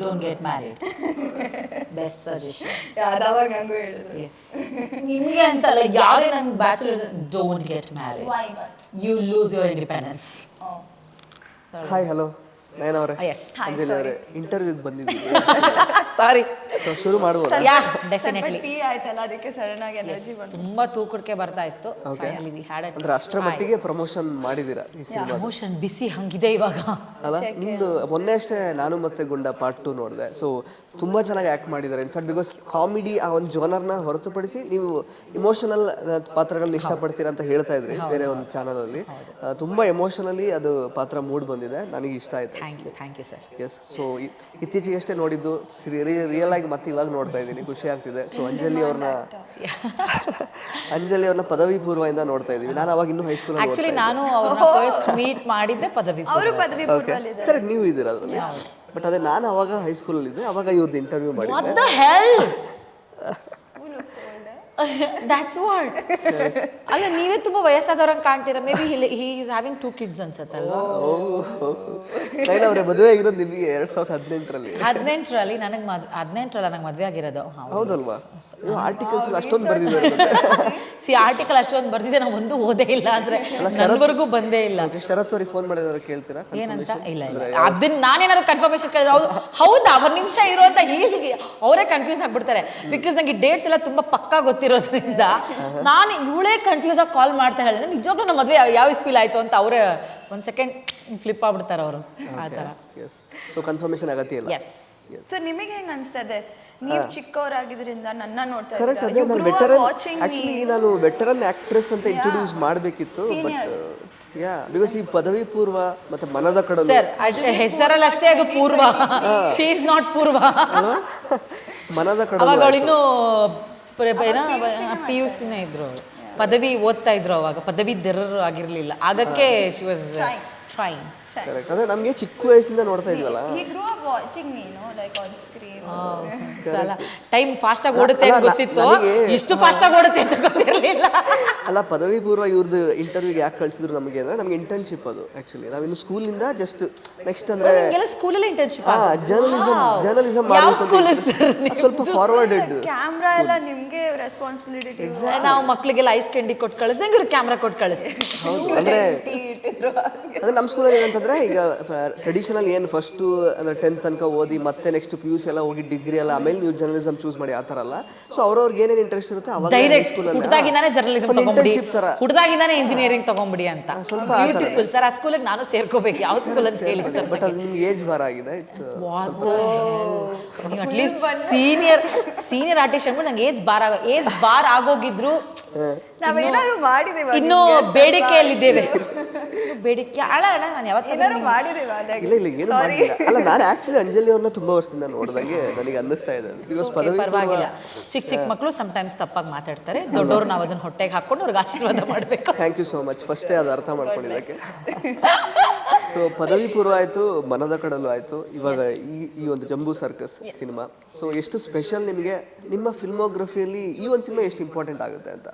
Don't get married best suggestion ಹೇಳಿದ್ರು yes ನಿಮಗೆ ಅಂತಲ್ಲ ಯಾರೇ ನನ್ನ bachelors don't get married you lose your independence hi hello Nayana ಅವರೇ. ಅಂಜಲಿ ಅವರೇ. ಇಂಟರ್ವ್ಯೂಗೆ ಬಂದಿದ್ದೀವಿ. ಸಾರಿ ಸೊ ಶುರು ಮಾಡ್ಬೋದಾ ಯಾ ಸ್ವಲ್ಪ ಡೆಫಿನೆಟ್ಲಿ ಟೀ ಆಯ್ತಲ್ಲ ಅದಕ್ಕೆ ಸಡನ್ ಆಗಿ ಎನರ್ಜಿ ಬಂತು. ತುಂಬಾ ತೂಕಕ್ಕೆ ಬರ್ತಾ ಇತ್ತು. ಫೈನಲಿ ವಿ ಹ್ಯಾಡ್ ಅಂದ್ರೆ ಅಷ್ಟರ ಮಟ್ಟಿಗೆ ಪ್ರಮೋಷನ್ ಮಾಡಿದ್ದೀರಾ ಈ ಸಿನಿಮಾ ಪ್ರಮೋಷನ್ ಬಿಸಿ ಹಂಗಿದೆ ಇವಾಗ. ಅಲ್ಲ ನಿಮ್ದು ಮೊನ್ನೆ ಅಷ್ಟೇ ನಾನು ಮತ್ತೆ ಗುಂಡ ಪಾರ್ಟ್ ಟು ನೋಡಿದೆ. ಸೊ ತುಂಬಾ ಚೆನ್ನಾಗಿ ಆಕ್ಟ್ ಮಾಡಿದ್ದಾರೆ ಇನ್ಫ್ಯಾಕ್ಟ್ ಬಿಕಾಸ್ ಕಾಮಿಡಿ ಆ ಒಂದು ಜೋನರ್ನ ಹೊರತುಪಡಿಸಿ ನೀವು ಇಮೋಷನಲ್ ಪಾತ್ರಗಳನ್ನ ಇಷ್ಟಪಡ್ತೀರಾ ಅಂತ ಹೇಳ್ತಾ ಇದ್ರಿ ಬೇರೆ ಒಂದು ಚಾನಲ್ ಅಲ್ಲಿ. ತುಂಬಾ ಎಮೋಷನಲಿ ಅದು ಪಾತ್ರ ಮೂಡ್ ಬಂದಿದೆ. ನನಗೆ ಇಷ್ಟ ಆಯ್ತು thank you thank you sir yes so ಇತ್ತೀಚೆಗಷ್ಟೇ ನೋಡಿದ್ದು ರಿಯಲ್ ಆಗಿ ಮತ್ತೆ ಇವಾಗ ನೋಡ್ತಾ ಇದ್ದೀನಿ ಖುಷಿ ಆಗ್ತಿದೆ. ಸೊ ಅಂಜಲಿ ಅವ್ರನ್ನ ಅಂಜಲಿ ಅವ್ರನ್ನ ಪದವಿ ಪೂರ್ವದಿಂದ ನೋಡ್ತಾ ಇದೀವಿ ನಾನು ಅವಾಗ ಇನ್ನೂ ಹೈಸ್ಕೂಲ್ ಆಕ್ಚುಲಿ ನಾನು ಅವ್ರನ್ನ ಫಸ್ಟ್ ಮೀಟ್ ಮಾಡಿದ್ದೆ ಪದವಿ ಅವರು ಪದವಿ ಓಕೆ ಸರಿ ನೀವು ಇದ್ದೀರಾ ಅದರಲ್ಲಿ ಬಟ್ ಅದೇ ನಾನು ಅವಾಗ ಹೈಸ್ಕೂಲಲ್ಲಿ ಇದ್ದೆ ಅವಾಗ ಇವ್ರದ್ದು ಇಂಟರ್ವ್ಯೂ ವಾಟ್ ಮಾಡಿದ್ದೆ ದ ಹೆಲ್ ದಟ್ಸ್ ವಾಟ್ ಅಲ್ಲ ನೀವೇ ತುಂಬ ವಯಸ್ಸಾದವ್ರಂಗೆ ಕಾಣ್ತೀರಾ? Maybe he is having two kids ಅನ್ಸತ್ತಲ್ವಾ ಅವ್ರೆ ಮದುವೆ ಆಗಿರೋದು ನಿಮಗೆ ಎರಡ್ ಸಾವಿರದ ಹದಿನೆಂಟರಲ್ಲಿ. ಹದಿನೆಂಟರಲ್ಲಿ ನನಗೆ ಮದ್ ಹದಿನೆಂಟರಲ್ಲ ನಂಗೆ ಮದುವೆ ಆಗಿರೋದು. ಹೌದಲ್ವಾ? ಆರ್ಟಿಕಲ್ಸ್ ಅಷ್ಟೊಂದು ಬರ್ದಿದೆ ಸಿ ಆರ್ಟಿಕಲ್ ಅಷ್ಟೊಂದು ಬರ್ದಿದೆ ನಾವು ಒಂದು ಓದೇ ಇಲ್ಲ ಅಂದ್ರೆ ನನ್ವರೆಗೂ ಬಂದೇ ಇಲ್ಲ. ಶರತ್ ಅವ್ರಿಗೆ ಫೋನ್ ಮಾಡಿದವ್ರು ಕೇಳ್ತೀರಾ? ಏನಂತ? ಇಲ್ಲ ಇಲ್ಲ. ಅದನ್ನ ನಾನೇನಾದ್ರು ಕನ್ಫರ್ಮೇಶನ್ ಕೇಳಿದ್ರೆ ಹೌದು ಹೌದಾ? ಒಂದು ನಿಮಿಷ ಇರೋ ಅಂತ ಹೀಗೆ ಅವರೇ ಕನ್ಫ್ಯೂಸ್ ಆಗ್ಬಿಡ್ತಾರೆ. ಬಿಕಾಸ್ ನಂಗೆ ಡೇಟ್ಸ್ ಎಲ್ಲ ತುಂಬಾ ಪಕ್ಕಾ ಗೊತ್ತಿರೋದ್ರಿಂದ ನಾನು ಇವಳೇ ಕನ್ಫ್ಯೂಸ್ ಆಗಿ ಕಾಲ್ ಮಾಡ್ತಾ ಹೇಳಿದ್ರೆ ನಿಜವಾಗ್ಲೂ ನಮ್ಮ ಮದುವೆ ಯಾವ ಇಸ್ವಿಲ್ ಆಯ್ತು ಅಂತ ಅವರೇ ಒಂದ್ ಸೆಕೆಂಡ್ ಫ್ಲಿಪ್ ಆಗ್ಬಿಡ್ತಾರೆ ಅವರು. ಆ ಥರ. ಎಸ್ ಸೊ ಕನ್ಫರ್ಮೇಶನ್ ಅಗತ್ಯ ಇಲ್ಲ? ಎಸ್ ಸೊ ನಿಮಗೆ ಹೆಂಗ್ ಅನ್ಸ್ತದೆ? ನೀವು ಚಿಕ್ಕವರಾಗಿದ್ರಿಂದ ನನ್ನ ನೋಡ್ತಾ ಕರೆಕ್ಟ್ ಅದೇ ನಾನು ವೆಟರನ್ ಆಕ್ಚುಲಿ ನಾನು ವೆಟರನ್ ಆಕ್ಟ್ರೆಸ್ ಅಂತ ಇಂಟ್ರೊಡ್ಯೂಸ್ ಮಾಡಬೇಕಿತ್ತು ಬಟ್ ಯಾ ಬಿಕಾಸ್ ಈ ಪದವಿ ಪೂರ್ವ ಮತ್ತೆ ಮನದ ಕಡಲು ಸರ್ ಹೆಸರಲ್ಲಿ ಅಷ್ಟೇ ಅದು ಪೂರ್ವ. ಶಿ ಇಸ್ ನಾಟ್ ಪೂರ್ವ. ಮನದ ಕಡಲು ಅವಾಗ ಅವಳು ಇನ್ನೂ ಪಿ ಯು ಸಿನೇ ಇದ್ರು. ಪದವಿ ಓದ್ತಾ ಇದ್ರು ಅವಾಗ. ಪದವೀಧರರು ಆಗಿರಲಿಲ್ಲ. ಆಗಕ್ಕೆ ಶಿ ವಾಸ್ ಟ್ರೈನ್ ಕರೆಕ್ಟ್ ಅಂದ್ರೆ ನಮ್ಗೆ ಚಿಕ್ಕ ವಯಸ್ಸಿಂದ ನೋಡ್ತಾ ಇದ್ವಲ್ಲ? ಹಿ ಗ್ರೂ ಅಪ್ ವಾಚಿಂಗ್ ನೀನು ಲೈಕ್ ಆನ್ ಸ್ಕ್ರೀನ್ ಸಲ ಟೈಮ್ ಫಾಸ್ಟಾಗಿ ಆಗಿ ಓಡುತ್ತೆ ಅಂತ ಅಲ್ಲ, ಗೊತ್ತಿತ್ತು. ಇಷ್ಟು ಫಾಸ್ಟಾಗಿ ಆಗಿ ಓಡುತ್ತೆ ಅಂತ ಗೊತ್ತಿರಲಿಲ್ಲ. ಅಲ್ಲ ಪದವಿ ಪೂರ್ವ ಇವ್ರದ್ದು ಇಂಟರ್ವ್ಯೂಗೆ ಯಾಕೆ ಕಳ್ಸಿದ್ರು ನಮಗೆ ಅಂದ್ರೆ ನಮ್ಗೆ ಇಂಟರ್ನ್ಶಿಪ್ ಅದು ಆಕ್ಚುಲಿ ನಾವಿನ್ನು ಸ್ಕೂಲಿಂದ ಜಸ್ಟ್ ನೆಕ್ಸ್ಟ್ ಅಂದ್ರೆ ಸ್ಕೂಲಲ್ಲಿ ಇಂಟರ್ನ್ಶಿಪ್ ಜರ್ನಲಿಸಂ ಜರ್ನಲಿಸಮ್ ಜರ್ನಲಿಸಮ್ ಯಾವ ಸ್ಕೂಲ್ ಸರ್ ಸ್ವಲ್ಪ ಫಾರ್ವರ್ಡೆಡ್ ಕ್ಯಾಮ್ರಾ ಎಲ್ಲ ನಿಮ್ಗೆ ರೆಸ್ಪಾನ್ಸಿಬಿಲಿಟಿ ನಾವು ಮಕ್ಕಳಿಗೆಲ್ಲ ಐಸ್ ಕ್ಯಾಂಡಿ ಕೊಟ್ಟು ಕಳಿಸ್ದಂಗೆ ಇವ್ರು ಕ್ಯಾಮ್ರಾ ಕೊಟ್ಟು ಕಳಿಸಿ ಹೌದು ಅಂದ್ರೆ ಅದು ಅಂದ್ರೆ ನಮ್ಮ ಸ್ಕೂಲಲ್ಲಿ ಏನಂತಂದ್ರೆ ಈಗ ಟ್ರೆಡಿಷನಲ್ ಏನು ಫಸ್ಟು ಅಂದ್ರೆ ಟೆಂತ್ ತನಕ ಓದಿ ಮತ್ತೆ ನೆಕ್ಸ್ಟ್ ಪಿ ಯು ಸಿ ಎಲ್ಲ ಹೋಗಿ ಡಿಗ್ರಿ ಎಲ್ಲ ಆಮೇಲೆ ನೀವು ಜರ್ನಲಿಸಮ್ ಚೂಸ್ ಮಾಡಿ ಆ ತರ ಅಲ್ಲ. ಸೊ ಅವ್ರವ್ರಿಗೆ ಏನೇನು ಇಂಟ್ರೆಸ್ಟ್ ಇರುತ್ತೆ ಅವಾಗ ಡೈರೆಕ್ಟ್ ಸ್ಕೂಲ್ ಜರ್ನಲಿಸಮ್ ತಗೊಂಬಿಡಿ. ಇಂಜಿನಿಯರಿಂಗ್ ತಗೊಂಡ್ಬಿಡಿ ಅಂತ. ಸ್ವಲ್ಪ ಬ್ಯೂಟಿಫುಲ್ ಸರ್ ಆ ಸ್ಕೂಲಿಗೆ ನಾನು ಸೇರ್ಕೋಬೇಕು. ಯಾವ ಸ್ಕೂಲ್ ಅಂತ ಹೇಳಿ ಸರ್ ಬಟ್ ಅದು ನಿಮ್ಗೆ ಏಜ್ ಬಾರ್ ಆಗಿದೆ. ನೀವು ಅಟ್ಲೀಸ್ಟ್ ಸೀನಿಯರ್ ಸೀನಿಯರ್ ಆರ್ಟಿಸ್ಟ್ ಅಂದ್ರೆ ನಂಗೆ ಏಜ್ ಬಾರ್ ಆಗೋ ಏಜ್ ಬಾರ್ ಆಗೋಗಿದ್ರು ನಾವೇನಾದ್ರು ಮಾಡಿದೀವ ಇನ್ನೂ ಬೇಡಿಕೆಯಲ್ಲಿದ್ದೇವೆ. ಬೇಡಿಕೆ ಅಣ್ಣ ನಾನು ಯಾವತ್ತೂ ಏನಾದ್ರು ಮಾಡಿದೀವ ಇಲ್ಲ ಇಲ್ಲ ಏನು ಮಾಡಿಲ್ಲ. ಅಲ್ಲ ನಾನು ಆಕ್ಚುಲಿ ಅಂಜಲಿ ಅವ್ರನ್ನ ತುಂಬಾ ವರ್ಷದಿಂದ ನೋಡ್ದಂಗೆ ನನಗೆ ಅನ್ನಿಸ್ತಾ ಇದೆ. ಬಿಕಾಸ್ ಪದವಿ ಪರವಾಗಿಲ್ಲ. ಚಿಕ್ಕ ಚಿಕ್ಕ ಮಕ್ಕಳು ಟೈಮ್ಸ್ ತಪ್ಪಾಗಿ ಮಾತಾಡ್ತಾರೆ. ದೊಡ್ಡವ್ರು ನಾವು ಅದನ್ನ ಹೊಟ್ಟೆಗೆ ಹಾಕೊಂಡು ಅವ್ರಿಗೆ ಆಶೀರ್ವಾದ ಮಾಡಬೇಕು. ಥ್ಯಾಂಕ್ ಯು ಸೋ ಮಚ್ ಫಸ್ಟೇ ಅದು ಅರ್ಥ ಮಾಡ್ಕೊಂಡಿದ್ದಕ್ಕೆ ಸೊ ಪದವಿ ಪೂರ್ವ ಆಯಿತು ಮನದ ಕಡಲು ಆಯಿತು. ಇವಾಗ ಈ ಈ ಒಂದು ಜಂಬೂ ಸರ್ಕಸ್ ಸಿನಿಮಾ. ಸೊ ಎಷ್ಟು ಸ್ಪೆಷಲ್ ನಿಮಗೆ? ನಿಮ್ಮ ಫಿಲ್ಮೋಗ್ರಫಿಯಲ್ಲಿ ಈ ಒಂದು ಸಿನಿಮಾ ಎಷ್ಟು ಇಂಪಾರ್ಟೆಂಟ್ ಆಗುತ್ತೆ ಅಂತ?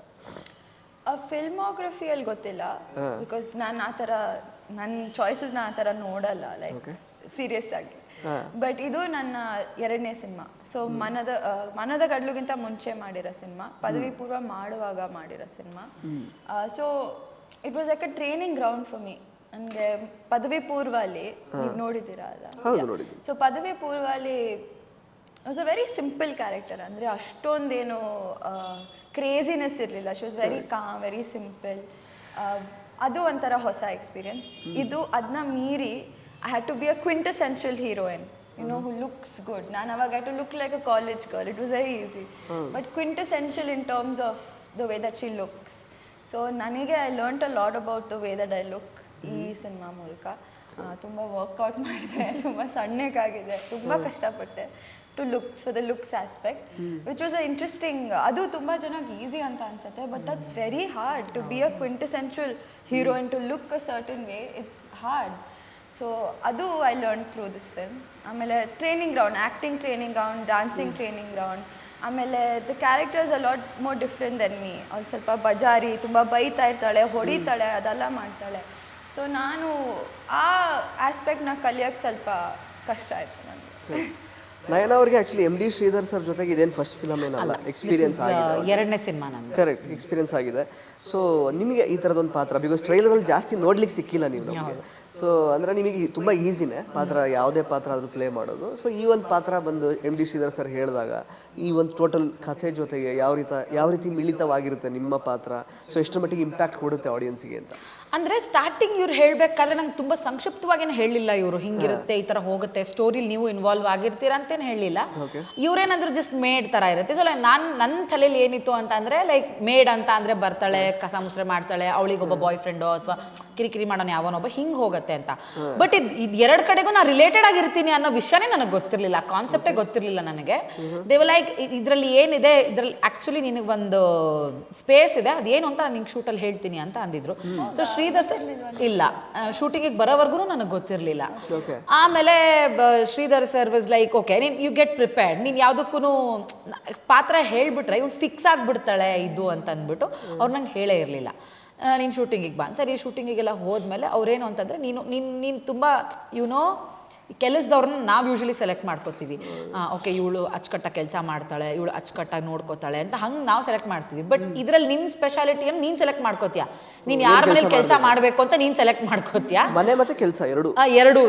ಫಿಲ್ಮೋಗ್ರಫಿಯಲ್ಲಿ ಗೊತ್ತಿಲ್ಲ. ಬಿಕಾಸ್ ನಾನು ಆ ಥರ ನನ್ನ ಚಾಯ್ಸಸ್ನ ಆ ಥರ ನೋಡಲ್ಲ ಲೈಕ್ ಸೀರಿಯಸ್ ಆಗಿ. ಬಟ್ ಇದು ನನ್ನ ಎರಡನೇ ಸಿನಿಮಾ. ಸೊ ಮನದ ಮನದ ಗಡ್ಲುಗಿಂತ ಮುಂಚೆ ಮಾಡಿರೋ ಸಿನಿಮಾ. ಪದವಿ ಪೂರ್ವ ಮಾಡುವಾಗ ಮಾಡಿರೋ cinema. So it was like a training ground for me ನನಗೆ ಪದವಿ ಪೂರ್ವ ಅಲ್ಲಿ ನೀವು ನೋಡಿದ್ದೀರಾ ಅಲ್ಲ? ಸೊ ಪದವಿ ಪೂರ್ವ ಅಲ್ಲಿ was a very simple character ಅಂದರೆ ಅಷ್ಟೊಂದೇನು ಕ್ರೇಜಿನೆಸ್ ಇರಲಿಲ್ಲ. She was very calm very simple ಅದು ಒಂಥರ ಹೊಸ ಎಕ್ಸ್ಪೀರಿಯನ್ಸ್ ಇದು ಅದನ್ನ ಮೀರಿ I had to be a quintessential heroine you know who looks good ನಾನು ಅವಾಗ had to look like a college girl it was very easy but quintessential in terms of the way that she looks so ನನಗೆ I learnt a lot about the way that I look ಈ cinema ಮೂಲಕ. ತುಂಬ workout ಮಾಡಿದೆ ತುಂಬ ಸಣ್ಣಕ್ಕಾಗಿದೆ ತುಂಬ ಕಷ್ಟಪಟ್ಟೆ to looks for the looks aspect which was a interesting ಅದು ತುಂಬ ಜನಕ್ಕೆ ಈಸಿ ಅಂತ ಅನ್ಸುತ್ತೆ but that's very hard to be a quintessential heroine to look a certain way it's hard so ಅದು I learn through this film ಆಮೇಲೆ training ground acting training ground dancing training ground ಆಮೇಲೆ the characters a lot more different then me ಅವ್ರು ಸ್ವಲ್ಪ ಬಜಾರಿ ತುಂಬ ಬೈತಾ ಇರ್ತಾಳೆ ಹೊಡಿತಾಳೆ ಅದೆಲ್ಲ ಮಾಡ್ತಾಳೆ. ಸೊ ನಾನು ಆ ಆಸ್ಪೆಕ್ಟ್ನ ಕಲಿಯೋಕ್ಕೆ ಸ್ವಲ್ಪ ಕಷ್ಟ ಆಯಿತು ನನಗೆ ನಯನ ಅವ್ರಿಗೆ actually M D Sridhar sir ಜೊತೆಗೆ ಇದೇನು ಫಸ್ಟ್ ಫಿಲಮ್ ಏನಲ್ಲ? ಎಕ್ಸ್ಪೀರಿಯನ್ಸ್ ಆಗಿದೆ ಎರಡನೇ ಸಿನಿಮಾ ನಾನು ಕರೆಕ್ಟ್ ಎಕ್ಸ್ಪೀರಿಯನ್ಸ್ ಆಗಿದೆ. ಸೊ ನಿಮಗೆ ಈ ಥರದೊಂದು ಪಾತ್ರ ಬಿಕಾಸ್ ಟ್ರೈಲರಲ್ಲಿ ಜಾಸ್ತಿ ನೋಡ್ಲಿಕ್ಕೆ ಸಿಕ್ಕಿಲ್ಲ ನೀವು ನಮಗೆ. ಸೊ ಅಂದರೆ ನಿಮಗೆ ತುಂಬ ಈಸಿನೇ ಪಾತ್ರ ಯಾವುದೇ ಪಾತ್ರ ಆದರೂ ಪ್ಲೇ ಮಾಡೋದು. ಸೊ ಈ ಒಂದು ಪಾತ್ರ ಬಂದು ಎಂ ಡಿ ಶ್ರೀಧರ್ ಸರ್ ಹೇಳಿದಾಗ ಈ ಒಂದು ಟೋಟಲ್ ಕಥೆ ಜೊತೆಗೆ ಯಾವ ರೀತಿ ಯಾವ ರೀತಿ ಮಿಳಿತವಾಗಿರುತ್ತೆ ನಿಮ್ಮ ಪಾತ್ರ? ಸೊ ಎಷ್ಟು ಮಟ್ಟಿಗೆ ಇಂಪ್ಯಾಕ್ಟ್ ಕೊಡುತ್ತೆ ಆಡಿಯನ್ಸಿಗೆ ಅಂತ? ಅಂದ್ರೆ ಸ್ಟಾರ್ಟಿಂಗ್ ಇವ್ರು ಹೇಳ್ಬೇಕಾದ್ರೆ ನಂಗೆ ತುಂಬಾ ಸಂಕ್ಷಿಪ್ತವಾಗೇನು ಹೇಳಿಲ್ಲ ಇವರು. ಹಿಂಗಿರುತ್ತೆ ಈ ತರ ಹೋಗುತ್ತೆ ಸ್ಟೋರಿಲಿ ನೀವು ಇನ್ವಾಲ್ವ್ ಆಗಿರ್ತೀರಾ ಅಂತೇನು ಹೇಳಿಲ್ಲ ಇವ್ರೇನಂದ್ರು ಜಸ್ಟ್ ಮೇಡ್ ತರ ಇರುತ್ತೆ. ಸೊ ಲೈಕ್ ನಾನು ನನ್ನ ತಲೆಯಲ್ಲಿ ಏನಿತ್ತು ಅಂತ ಅಂದ್ರೆ ಲೈಕ್ ಮೇಡ್ ಅಂತ ಅಂದ್ರೆ ಬರ್ತಾಳೆ ಕಸ ಮುಸ್ರೆ ಮಾಡ್ತಾಳೆ ಅವಳಿಗೊಬ್ಬ ಬಾಯ್ ಫ್ರೆಂಡೋ ಅಥವಾ ಕಿರಿಕಿರಿ ಮಾಡೋನು ಯಾವನೊಬ್ಬ ಹಿಂಗ್ ಹೋಗುತ್ತೆ ಅಂತ. ಬಟ್ ಇದು ಇದು ಎರಡು ಕಡೆಗೂ ನಾ ರಿಲೇಟೆಡ್ ಆಗಿರ್ತೀನಿ ಅನ್ನೋ ವಿಷಯನೇ ನನಗೆ ಗೊತ್ತಿರಲಿಲ್ಲ. ಕಾನ್ಸೆಪ್ಟೇ ಗೊತ್ತಿರಲಿಲ್ಲ ನನಗೆ. ದೇವ್ ಲೈಕ್ ಇದರಲ್ಲಿ ಏನಿದೆ ಇದರಲ್ಲಿ ಆಕ್ಚುಲಿ ನಿನಗೆ ಒಂದು ಸ್ಪೇಸ್ ಇದೆ ಅದೇನು ಅಂತ ನಾನು ನಿಂಗೆ ಶೂಟಲ್ಲಿ ಹೇಳ್ತೀನಿ ಅಂತ ಅಂದಿದ್ರು. ಸೊ ಶ್ರೀಧರ್ ಸರ್ ಇಲ್ಲ. ಶೂಟಿಂಗಿಗೆ ಬರೋವರೆಗೂ ನನಗೆ ಗೊತ್ತಿರಲಿಲ್ಲ. ಆಮೇಲೆ Sridhar sir was like okay ನೀನ್ ಯು ಗೆಟ್ ಪ್ರಿಪೇರ್ಡ್ ನೀನ್ ಯಾವುದಕ್ಕೂ ಪಾತ್ರ ಹೇಳ್ಬಿಟ್ರೆ ಇವ್ನು ಫಿಕ್ಸ್ ಆಗ್ಬಿಡ್ತಾಳೆ ಇದು ಅಂತ ಅಂದ್ಬಿಟ್ಟು ಅವ್ರು ನಂಗೆ ಹೇಳೇ ಇರಲಿಲ್ಲ. ನೀನು ಶೂಟಿಂಗಿಗೆ ಬಾ. ಸರಿ ಶೂಟಿಂಗಿಗೆಲ್ಲ ಹೋದ್ಮೇಲೆ ಅವ್ರೇನು ಅಂತಂದರೆ ನೀನು ನೀನು ನೀನು ತುಂಬ ಯುನೋ ಕೆಲಸದವ್ರನ್ನ ನಾವು ಯೂಶಲಿ ಸೆಲೆಕ್ಟ್ ಮಾಡ್ಕೋತೀವಿ. ಓಕೆ ಇವಳು ಅಚ್ಚುಕಟ್ಟಾಗಿ ಕೆಲಸ ಮಾಡ್ತಾಳೆ ಇವಳು ಅಚ್ಚುಕಟ್ಟಾಗಿ ನೋಡ್ಕೋತಾಳೆ ಅಂತ ಹಂಗೆ ನಾವು ಸೆಲೆಕ್ಟ್ ಮಾಡ್ತೀವಿ. ಬಟ್ ಇದರಲ್ಲಿ ನಿನ್ನ ಸ್ಪೆಷಾಲಿಟಿಯನ್ನು ನೀನು ಸೆಲೆಕ್ಟ್ ಮಾಡ್ಕೋತೀಯ. ನೀನು ಯಾರ ಮನೇಲಿ ಕೆಲಸ ಮಾಡಬೇಕು. ಅಂತ ನೀನು ಸೆಲೆಕ್ಟ್ ಮಾಡ್ಕೋತೀಯ. ಮನೆ ಮತ್ತು ಕೆಲಸ ಎರಡು. ಎರಡೂ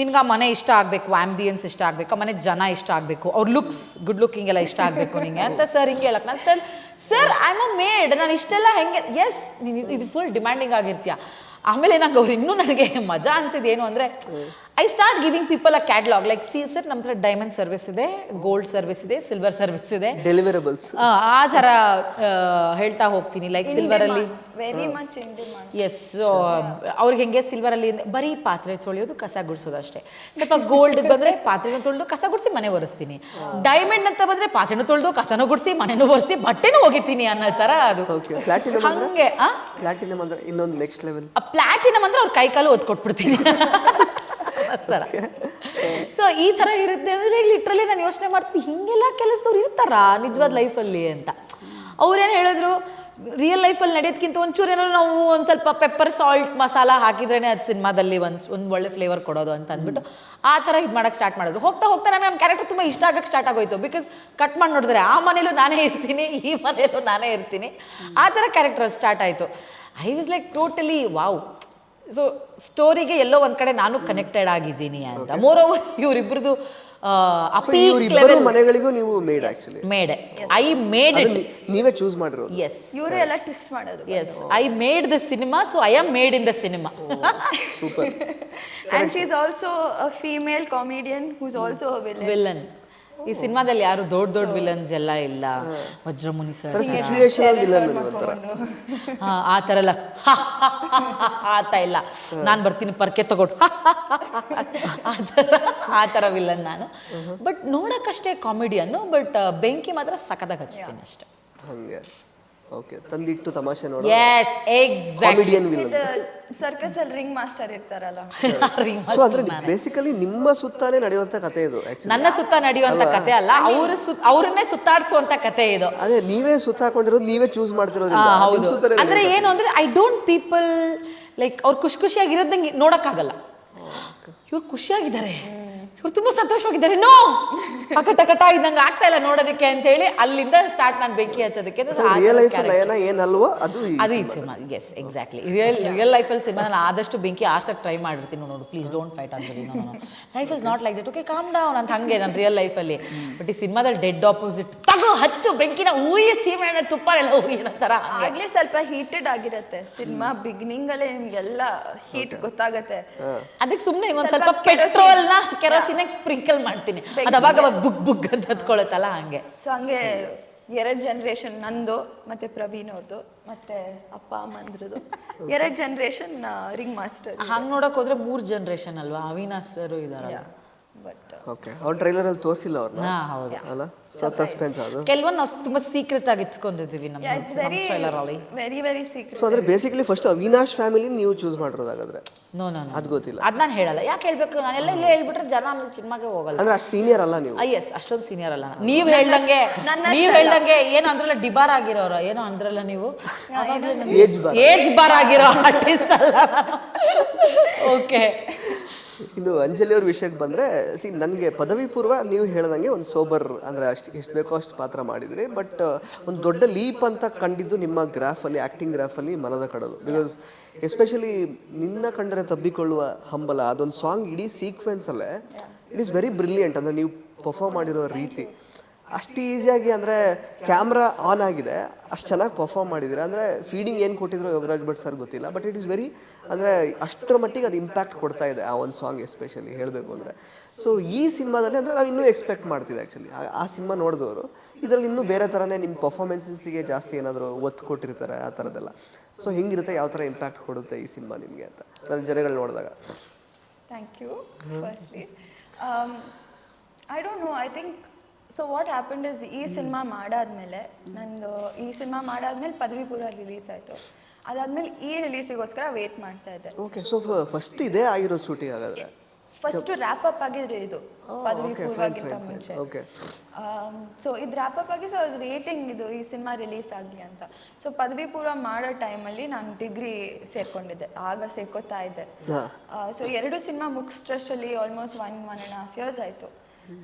ನಿನ್ಗೆ ಆ ಮನೆ ಇಷ್ಟ ಆಗಬೇಕು ಆಂಬಿಯನ್ಸ್ ಇಷ್ಟ ಆಗಬೇಕು ಆ ಮನೆ ಜನ ಇಷ್ಟ ಆಗಬೇಕು ಅವ್ರ ಲುಕ್ಸ್ ಗುಡ್ ಲುಕಿಂಗ್ ಎಲ್ಲ ಇಷ್ಟ ಆಗಬೇಕು ನಿಂಗೆ ಅಂತ ಸರ್ ಹಿಂಗೆ ಹೇಳಕ್. ನಾನು still sir I am a maid ನಾನು ಇಷ್ಟೆಲ್ಲ ಹೆಂಗೆ ಎಸ್ ನೀನು ಇದು ಫುಲ್ ಡಿಮ್ಯಾಂಡಿಂಗ್ ಆಗಿರ್ತೀಯ. ಆಮೇಲೆ ನಂಗೆ ಅವ್ರು ಇನ್ನೂ ನನಗೆ ಮಜಾ ಅನ್ಸಿದ್ದು ಏನು ಅಂದರೆ I start giving people a catalogue like see sir ನಮ್ಮ ಹತ್ರ ಡೈಮಂಡ್ ಸರ್ವಿಸ್ ಇದೆ ಗೋಲ್ಡ್ ಸರ್ವಿಸ್ ಇದೆ ಸಿಲ್ವರ್ ಸರ್ವಿಸ್ ಇದೆ. ಡೆಲಿವರಬಲ್ಸ್ ಆ, ಥರ ಹೇಳ್ತಾ ಹೋಗ್ತೀನಿ. ಲೈಕ್ ಸಿಲ್ವರಲ್ಲಿ ವೆರಿ ಮಚ್ ಎಸ್ ಅವ್ರಿಗೆ ಹೆಂಗೆ ಸಿಲ್ವರಲ್ಲಿ ಬರೀ ಪಾತ್ರೆ ತೊಳೆಯೋದು ಕಸ ಗುಡಿಸೋದು ಅಷ್ಟೇ. ಸ್ವಲ್ಪ ಗೋಲ್ಡ್ ಬಂದ್ರೆ ಪಾತ್ರೆನೂ ತೊಳೆದು ಕಸ ಗುಡಿಸಿ ಮನೆ ಒರೆಸ್ತೀನಿ. ಡೈಮಂಡ್ ಅಂತ ಬಂದ್ರೆ ಪಾತ್ರೆನೂ ತೊಳೆದು ಕಸನೂ ಗುಡಿಸಿ ಮನೆನೂ ಒರೆಸಿ ಬಟ್ಟೆನೂ ಒಗಿತೀನಿ ಅನ್ನೋ ತರ ಅದು. ಹಂಗೆ ಆ? ಪ್ಲಾಟಿನಮ್ ಅಂದ್ರೆ ಇನ್ನೊಂದು ನೆಕ್ಸ್ಟ್ ಲೆವೆಲ್ ಪ್ಲಾಟಿನಮ್ ಅಂದ್ರೆ ಅವ್ರ ಕೈ ಕಾಲು ಒತ್ತು ಕೊಟ್ಬಿಡ್ತೀನಿ ಥರ ಸೊ ಈ ಥರ ಇರುತ್ತೆ ಅಂದರೆ ಲಿಟ್ರಲಿ ನಾನು ಯೋಚನೆ ಮಾಡ್ತೀನಿ ಹಿಂಗೆಲ್ಲ ಕೆಲಸದವ್ರು ಇರ್ತಾರ ನಿಜವಾದ ಲೈಫಲ್ಲಿ ಅಂತ. ಅವ್ರೇನು ಹೇಳಿದ್ರು ರಿಯಲ್ ಲೈಫಲ್ಲಿ ನಡೆಯೋದಕ್ಕಿಂತ ಒಂಚೂರು ಏನಾದ್ರು ನಾವು ಒಂದು ಸ್ವಲ್ಪ ಪೆಪ್ಪರ್ ಸಾಲ್ಟ್ ಮಸಾಲ ಹಾಕಿದ್ರೇ ಅದು ಸಿನಿಮಾದಲ್ಲಿ ಒಂದು ಒಂದು ಒಳ್ಳೆ ಫ್ಲೇವರ್ ಕೊಡೋದು ಅಂತ ಅಂದ್ಬಿಟ್ಟು ಆ ಥರ ಇದು ಮಾಡೋಕ್ಕೆ ಸ್ಟಾರ್ಟ್ ಮಾಡಿದ್ರು. ಹೋಗ್ತಾ ಹೋಗ್ತಾ ನನಗೆ ನನ್ನ ಕ್ಯಾರೆಕ್ಟರ್ ತುಂಬ ಇಷ್ಟ ಆಗೋಕ್ಕೆ ಸ್ಟಾರ್ಟ್ ಆಗೋಯ್ತು. ಬಿಕಾಸ್ ಕಟ್ ಮಾಡಿ ನೋಡಿದ್ರೆ ಆ ಮನೇಲೂ ನಾನೇ ಇರ್ತೀನಿ ಈ ಮನೇಲೂ ನಾನೇ ಇರ್ತೀನಿ. ಆ ಥರ ಕ್ಯಾರೆಕ್ಟರ್ ಸ್ಟಾರ್ಟ್ ಆಯಿತು. I was like totally wow so ಸ್ಟೋರಿಗೆ ಎಲ್ಲೋ ಒಂದ್ ಕಡೆ ನಾನು ಕನೆಕ್ಟೆಡ್ ಆಗಿದ್ದೀನಿ ಅಂತ. ಮೋರ್ ಓವರ್ ಇವರಿಬ್ರದ್ದು ಮನೆಗಳಿಗೂ ನೀವು maid. Actually maid I maid ನೀವೇ ಚೂಸ್ ಮಾಡಿರೋ ಎಸ್ ಇವರೇ ಎಲ್ಲ ಟ್ವಿಸ್ಟ್ ಮಾಡೋದು yes I maid the cinema so I am maid in the cinema super and she is also a female comedian who's also a villain villain ಈ ಸಿನಿಮಾದಲ್ಲಿ ಯಾರು ದೊಡ್ಡ ದೊಡ್ಡ ವಿಲನ್ಸ್ ಎಲ್ಲ ಇಲ್ಲ. ವಜ್ರಮುನಿ ಸರ್ ಆ ಥರ ಎಲ್ಲ. ಆತ ಇಲ್ಲ. ನಾನು ಬರ್ತೀನಿ ಪರ್ಕೆ ತಗೊಂಡು. ಆ ಥರ ಆ ಥರ ವಿಲನ್ ನಾನು. ಬಟ್ ನೋಡೋಕ್ಕಷ್ಟೇ ಕಾಮಿಡಿಯನ್ನು ಬಟ್ ಬೆಂಕಿ ಮಾತ್ರ ಸಖತ್ತಾಗಿ ಹಚ್ತೀನಿ ಅಷ್ಟೇ. ಹಂಗೆ. ಓಕೆ ತಂದಿಟ್ಟು ತಮಾಷೆ ನೋಡೋ yes exact comedian villain circus ಅಲ್ಲಿ ರಿಂಗ್ ಮಾಸ್ಟರ್ ಇರ್ತಾರಲ್ಲ. ಸೊ ಅಂದ್ರೆ ಬೇಸಿಕಲಿ ನಿಮ್ಮ ಸುತ್ತಾನೆ ನಡೆಯುವಂತ ಕತೆ ಇದು ನನ್ನ ಸುತ್ತ ನಡೆಯುವಂತ ಕತೆ ಅಲ್ಲ ಅವ್ರ ಸುತ್ತ ಅವ್ರನ್ನೇ ಸುತ್ತಾಡಿಸುವಂತ ಕತೆ ಇದು. ಅದೇ ನೀವೇ ಸುತ್ತ ಹಾಕೊಂಡಿರೋದು ನೀವೇ ಚೂಸ್ ಮಾಡ್ತಿರೋದು ಮಾಡ್ತಿರೋದ್ರಿಂದ ನಿಮ್ ಹೌದು. ಸುತ್ತಾನೆ ಅಂದ್ರೆ ಏನು ಅಂದ್ರೆ ಐ ಡೋಂಟ್ ಪೀಪಲ್ ಲೈಕ್ ಅವ್ರು ಖುಷಿ ಖುಷಿಯಾಗಿರೋದಂಗೆ ನೋಡಕ್ಕಾಗಲ್ಲ. ಇವ್ರು ಖುಷಿಯಾಗಿದ್ದಾರೆ. ಇವ್ರು ತುಂಬ ಸಂತೋಷವಾಗಿದ್ದಾರೆ. ನೋ ಅಕಟ ಕಟ ಇದ್ದಂಗೆ ಆಗ್ತಾ ಇಲ್ಲ ನೋಡೋದಕ್ಕೆ ಅಂತ ಹೇಳಿ ಅಲ್ಲಿಂದ ಸ್ಟಾರ್ಟ್ ನಾನು ಬೆಂಕಿ ಹಚ್ಚೋದಕ್ಕೆ ರಿಯಲ್ ಲೈಫ್ ಏನಲ್ವೋ ಅದು ಅದು ಈ cinema yes exactly real real ಲೈಫಲ್ಲಿ ಸಿನಿಮಾ ನಾನು ಆದಷ್ಟು ಬೆಂಕಿ ಆರ್ಸಕ್ಕೆ ಟ್ರೈ ಮಾಡಿರ್ತೀನಿ ನೋಡು ಪ್ಲೀಸ್ ಡೋಂಟ್ ಫೈಟ್ ಅಂತ life is not like that okay calm down ಅಂತ ಹಂಗೆ ನಾನು ರಿಯಲ್ ಲೈಫಲ್ಲಿ ಬಟ್ ಈ ಸಿನಿಮಾದಲ್ಲಿ ಡೆಡ್ ಆಪೋಸಿಟ್ ತಗೋ ಹಚ್ಚು ಬೆಂಕಿನ ಉಯ್ಯ ಸೀಮೆಣ್ಣೆ ತುಪ್ಪ ಎಲ್ಲ ಉಯ್ಯನ ಥರ. ಆಗ್ಲೇ ಸ್ವಲ್ಪ ಹೀಟೆಡ್ ಆಗಿರುತ್ತೆ ಸಿನಿಮಾ ಬಿಗಿನಿಂಗ್ ಅಲ್ಲೇ ನಿಮ್ಗೆಲ್ಲ ಹೀಟ್ ಗೊತ್ತಾಗತ್ತೆ. ಅದಕ್ಕೆ ಸುಮ್ಮನೆ ಒಂದು ಸ್ವಲ್ಪ ಪೆಟ್ರೋಲ್ನ ಪೆಟ್ರೋಲ್ ನ ಕೆರೋಸಿನಾಗ ಸ್ಪ್ರಿಂಕಲ್ ಮಾಡ್ತೀನಿ. ಅದು ಅವಾಗ ಅವಾಗ ಬುಗ್ ಬುಗ್ ಅಂತ ಹತ್ಕೊಳತ್ತಲ್ಲ ಹಂಗೆ. ಸೊ ಹಂಗೆ ಎರಡು ಜನರೇಷನ್ ನಂದು ಮತ್ತೆ ಪ್ರವೀಣ್ ಅವ್ರದ್ದು ಮತ್ತೆ ಅಪ್ಪ ಅಮ್ಮಂದ್ರದ್ದು ಎರಡು ಜನರೇಷನ್ ರಿಂಗ್ ಮಾಸ್ಟರ್ ಹಂಗೆ ನೋಡಕ್ ಹೋದ್ರೆ ಮೂರ್ ಜನ್ರೇಷನ್ ಅಲ್ವಾ? ಅವಿನಾಶ್ ಸರ್ ಇದಾರಲ್ಲ. ಬಟ್ ಓಕೆ ಅವ್ರ ಟ್ರೈಲರ್ ಅಲ್ಲಿ ತೋರಿಸಿಲ್ಲ ಅವ್ರನ್ನ ಹಾ ಹೌದು. ಅಲ್ಲ? ಸೊ ಸಸ್ಪೆನ್ಸ್ ಅದು? ಕೆಲವೊಂದು ನಾವು ತುಂಬಾ ಸೀಕ್ರೆಟ್ ಆಗಿ ಇಟ್ಕೊಂಡಿದ್ದೀವಿ ನಮ್ಮ ಟ್ರೈಲರ್ ಅಲ್ಲಿ ವೆರಿ ವೆರಿ ಸೀಕ್ರೆಟ್ ಸೊ ಅಂದ್ರೆ ಬೇಸಿಕಲಿ ಫಸ್ಟ್ ಅವಿನಾಶ್ ಫ್ಯಾಮಿಲಿ ನೀವು ಚೂಸ್ ಮಾಡಿರೋದಾಗಾದ್ರೆ? ನೋ ನೋ ಅದು ಗೊತ್ತಿಲ್ಲ. ಅದು ನಾನು ಹೇಳಲ್ಲ. ಯಾಕೆ ಹೇಳ್ಬೇಕು? ನಾನೆಲ್ಲ ಇಲ್ಲೇ ಹೇಳ್ಬಿಟ್ರೆ ಜನ ಆಮೇಲೆ ಸಿನಿಮಾಗೆ ಹೋಗಲ್ಲ. ಅಂದ್ರೆ ಅಷ್ಟು ಸೀನಿಯರ್ ಅಲ್ಲ ನೀವು? ಎಸ್ ಅಷ್ಟೊಂದು ಸೀನಿಯರ್ ಅಲ್ಲ ನೀವು ಹೇಳ್ದಂಗೆ ನೀವು ಹೇಳ್ದಂಗೆ ಏನು ಅಂದ್ರಲ್ಲ ಡಿಬಾರ್ ಆಗಿರೋರು. ಏನೋ ಅಂದ್ರಲ್ಲ ನೀವು. ಏಜ್ ಬಾರ್ ಏಜ್ ಬಾರ್ ಆಗಿರೋ ಆರ್ಟಿಸ್ಟ್ ಅಲ್ಲ ಓಕೆ ಇನ್ನು ಅಂಜಲಿ ಅವ್ರ ವಿಷಯಕ್ಕೆ ಬಂದರೆ ಸಿ ನನಗೆ ಪದವಿ ಪೂರ್ವ ನೀವು ಹೇಳ್ದಂಗೆ ಒಂದು ಸೋಬರ್ ಅಂದರೆ ಅಷ್ಟು, ಎಷ್ಟು ಬೇಕೋ ಅಷ್ಟು ಪಾತ್ರ ಮಾಡಿದ್ರಿ. ಬಟ್ ಒಂದು ದೊಡ್ಡ ಲೀಪ್ ಅಂತ ಕಂಡಿದ್ದು ನಿಮ್ಮ ಗ್ರಾಫಲ್ಲಿ ಆ್ಯಕ್ಟಿಂಗ್ ಗ್ರಾಫಲ್ಲಿ ಮನದ ಕಡಲು. ಬಿಕಾಸ್ ಎಸ್ಪೆಷಲಿ ನಿನ್ನ ಕಂಡರೆ ತಬ್ಬಿಕೊಳ್ಳುವ ಹಂಬಲ, ಅದೊಂದು ಸಾಂಗ್ ಇಡೀ ಸೀಕ್ವೆನ್ಸಲ್ಲೇ ಇಟ್ ಈಸ್ ವೆರಿ ಬ್ರಿಲಿಯಂಟ್ ಅಂದರೆ ನೀವು ಪರ್ಫಾರ್ಮ್ ಮಾಡಿರೋ ರೀತಿ. ಅಷ್ಟು ಈಸಿಯಾಗಿ ಅಂದರೆ ಕ್ಯಾಮ್ರಾ ಆನ್ ಆಗಿದೆ. ಅಷ್ಟು ಚೆನ್ನಾಗಿ ಪರ್ಫಾರ್ಮ್ ಮಾಡಿದ್ದೀರ? ಅಂದರೆ ಫೀಡಿಂಗ್ ಏನು ಕೊಟ್ಟಿದ್ರು ಯೋಗರಾಜ್ ಭಟ್ ಸರ್ ಗೊತ್ತಿಲ್ಲ ಬಟ್ ಇಟ್ ಈಸ್ ವೆರಿ ಅಂದರೆ ಅಷ್ಟರ ಮಟ್ಟಿಗೆ ಅದು ಇಂಪ್ಯಾಕ್ಟ್ ಕೊಡ್ತಾ ಇದೆ ಆ ಒಂದು ಸಾಂಗ್ ಎಸ್ಪೆಷಲಿ ಹೇಳಬೇಕು ಅಂದರೆ. ಸೊ ಈ ಸಿನಿಮಾದಲ್ಲಿ ಅಂದರೆ ನಾವು ಇನ್ನೂ ಎಕ್ಸ್ಪೆಕ್ಟ್ ಮಾಡ್ತೀವಿ ಆ್ಯಕ್ಚುಲಿ ಆ ಸಿನಿಮಾ ನೋಡಿದವರು. ಇದರಲ್ಲಿ ಇನ್ನೂ ಬೇರೆ ಥರನೇ ನಿಮ್ಮ ಪರ್ಫಾರ್ಮೆನ್ಸಸ್ಗೆ ಜಾಸ್ತಿ ಏನಾದರೂ ಒತ್ತು ಕೊಟ್ಟಿರ್ತಾರೆ ಆ ಥರದ್ದೆಲ್ಲ ಸೊ ಹೆಂಗಿರುತ್ತೆ, ಯಾವ ಥರ ಇಂಪ್ಯಾಕ್ಟ್ ಕೊಡುತ್ತೆ ಈ ಸಿನಿಮಾ ನಿಮಗೆ ಅಂತ? ನನ್ನ ಜನಗಳು ನೋಡಿದಾಗ. Thank you I don't know I think so what happened is ಈ ಸಿನಿಮಾ ಮಾಡಾದ್ಮೇಲೆ ನಂದು ಈ ಸಿನಿಮಾ ಮಾಡಾದ್ಮೇಲೆ ಪದವಿ ಪೂರ್ವ ರಿಲೀಸ್ ಆಯಿತು. ಅದಾದ್ಮೇಲೆ ಈ ರಿಲೀಸಿಗೋಸ್ಕರ ವೇಟ್ ಮಾಡ್ತಾ ಇದ್ದೆ. ಓಕೆ ಸೊ ಫಸ್ಟ್ ಇದೇ ಆಗಿರೋ ಶೂಟಿಂಗ್ ಹಾಗಾದ್ರೆ? ಫಸ್ಟ್ ರ್ಯಾಪ್ ಅಪ್ ಆಗಿದ್ರೆ ಇದು ಪದವಿ okay, fine, ಪೂರ್ವಗಿಂತ fine, fine. ಮುಂಚೆ. ಸೊ ಇದು ರ್ಯಾಪ್ ಅಪ್ ಆಗಿ ಸೊ ಅದು ವೇಟಿಂಗ್ ಇದು ಈ ಸಿನಿಮಾ ರಿಲೀಸ್ ಆಗಲಿ ಅಂತ. ಸೊ ಪದವಿ ಪೂರ್ವ ಮಾಡೋ ಟೈಮಲ್ಲಿ ನಾನು ಡಿಗ್ರಿ ಸೇರ್ಕೊಂಡಿದ್ದೆ ಆಗ ಸೇರ್ಕೋತಾ ಇದ್ದೆ. ಸೊ ಎರಡು cinema ಮುಗಿಸ್ಟ್ರಷ್ಟಲ್ಲಿ almost one one and half years ಆಯಿತು.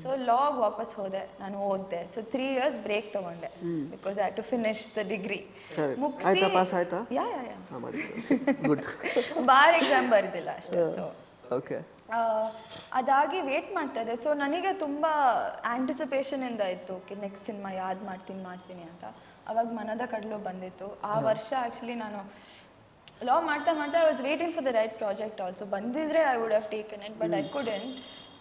ಸೊ ಲಾಗ್ ವಾಪಸ್ ಹೋದೆ. ನಾನು ಓದ್ದೆ. ಸೊ ತ್ರೀ ಇಯರ್ಸ್ ಬ್ರೇಕ್ ತಗೊಂಡೆ. Because I to finish the degree Correct. ಆಯ್ತಾ, pass ಆಯ್ತಾ? ಯಾ ಯಾ ಯಾ ಹಾಂ ಗುಡ್ ಬಾರ್ ಎಕ್ಸಾಮ್ ಬರ್ದಿಲ್ಲ ಅಷ್ಟೇ ಸೊ ಓಕೆ ಅದಾಗಿ ವೇಟ್ ಮಾಡ್ತಾ ಇದೆ ಸೊ ನನಗೆ ತುಂಬ ಆ್ಯಂಟಿಸಿಪೇಷನಿಂದ ಇತ್ತು. ಓಕೆ ನೆಕ್ಸ್ಟ್ ಸಿನಿಮಾ ಯಾವ್ದು ಮಾಡ್ತೀನಿ ಮಾಡ್ತೀನಿ ಅಂತ. ಅವಾಗ ಮನದ ಕಡಲು ಬಂದಿತ್ತು. ಆ ವರ್ಷ ಆ್ಯಕ್ಚುಲಿ ನಾನು ಲಾ ಮಾಡ್ತಾ ಮಾಡ್ತಾ I was waiting for the right project also ಬಂದಿದ್ರೆ I would have taken it but I couldn't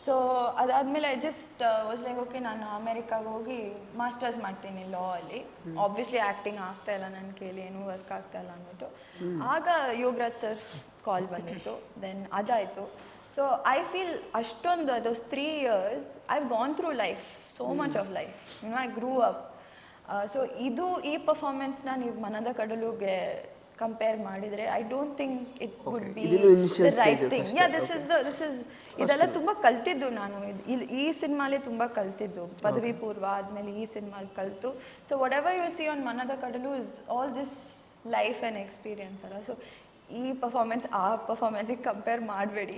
so ಅದಾದಮೇಲೆ I just was like okay ನಾನು ಅಮೇರಿಕಾಗೆ ಹೋಗಿ ಮಾಸ್ಟರ್ಸ್ ಮಾಡ್ತೀನಿ ಲಾ ಅಲ್ಲಿ. ಆಬ್ವಿಯಸ್ಲಿ ಆ್ಯಕ್ಟಿಂಗ್ ಆಗ್ತಾ ಇಲ್ಲ ನನ್ನ ಕೈಲಿ ಏನೂ ವರ್ಕ್ ಆಗ್ತಾ ಇಲ್ಲ ಅಂದ್ಬಿಟ್ಟು. ಆಗ ಯೋಗರಾಜ್ ಸರ್ ಕಾಲ್ ಬಂದಿತ್ತು. ದೆನ್ ಅದಾಯಿತು. ಸೊ ಐ ಫೀಲ್ ಅಷ್ಟೊಂದು ಅದು three years I gone through life so much of life you know I grew up so ಇದು ಈ ಪರ್ಫಾರ್ಮೆನ್ಸ್ನ ನೀವು ಮನದ ಕಡಲುಗೆ ಕಂಪೇರ್ ಮಾಡಿದರೆ I don't think it would. Be right thing yeah this is the this is ಇದೆಲ್ಲ ತುಂಬ ಕಲ್ತಿದ್ದು ನಾನು. ಇದ್- ಇಲ್- ಈ ಸಿನಿಮಾಲಿ ತುಂಬ ಕಲ್ತಿದ್ದು. ಪದವಿ ಪೂರ್ವ ಆದಮೇಲೆ ಈ ಸಿನಿಮಾಲಿ ಕಲ್ತು. So whatever you see on Manada Kadalu is all this life and experience ಅಲ್ಲ. ಸೊ ಈ ಪರ್ಫಾರ್ಮೆನ್ಸ್ ಆ ಪರ್ಫಾರ್ಮೆನ್ಸಿಗೆ ಕಂಪೇರ್ ಮಾಡಬೇಡಿ.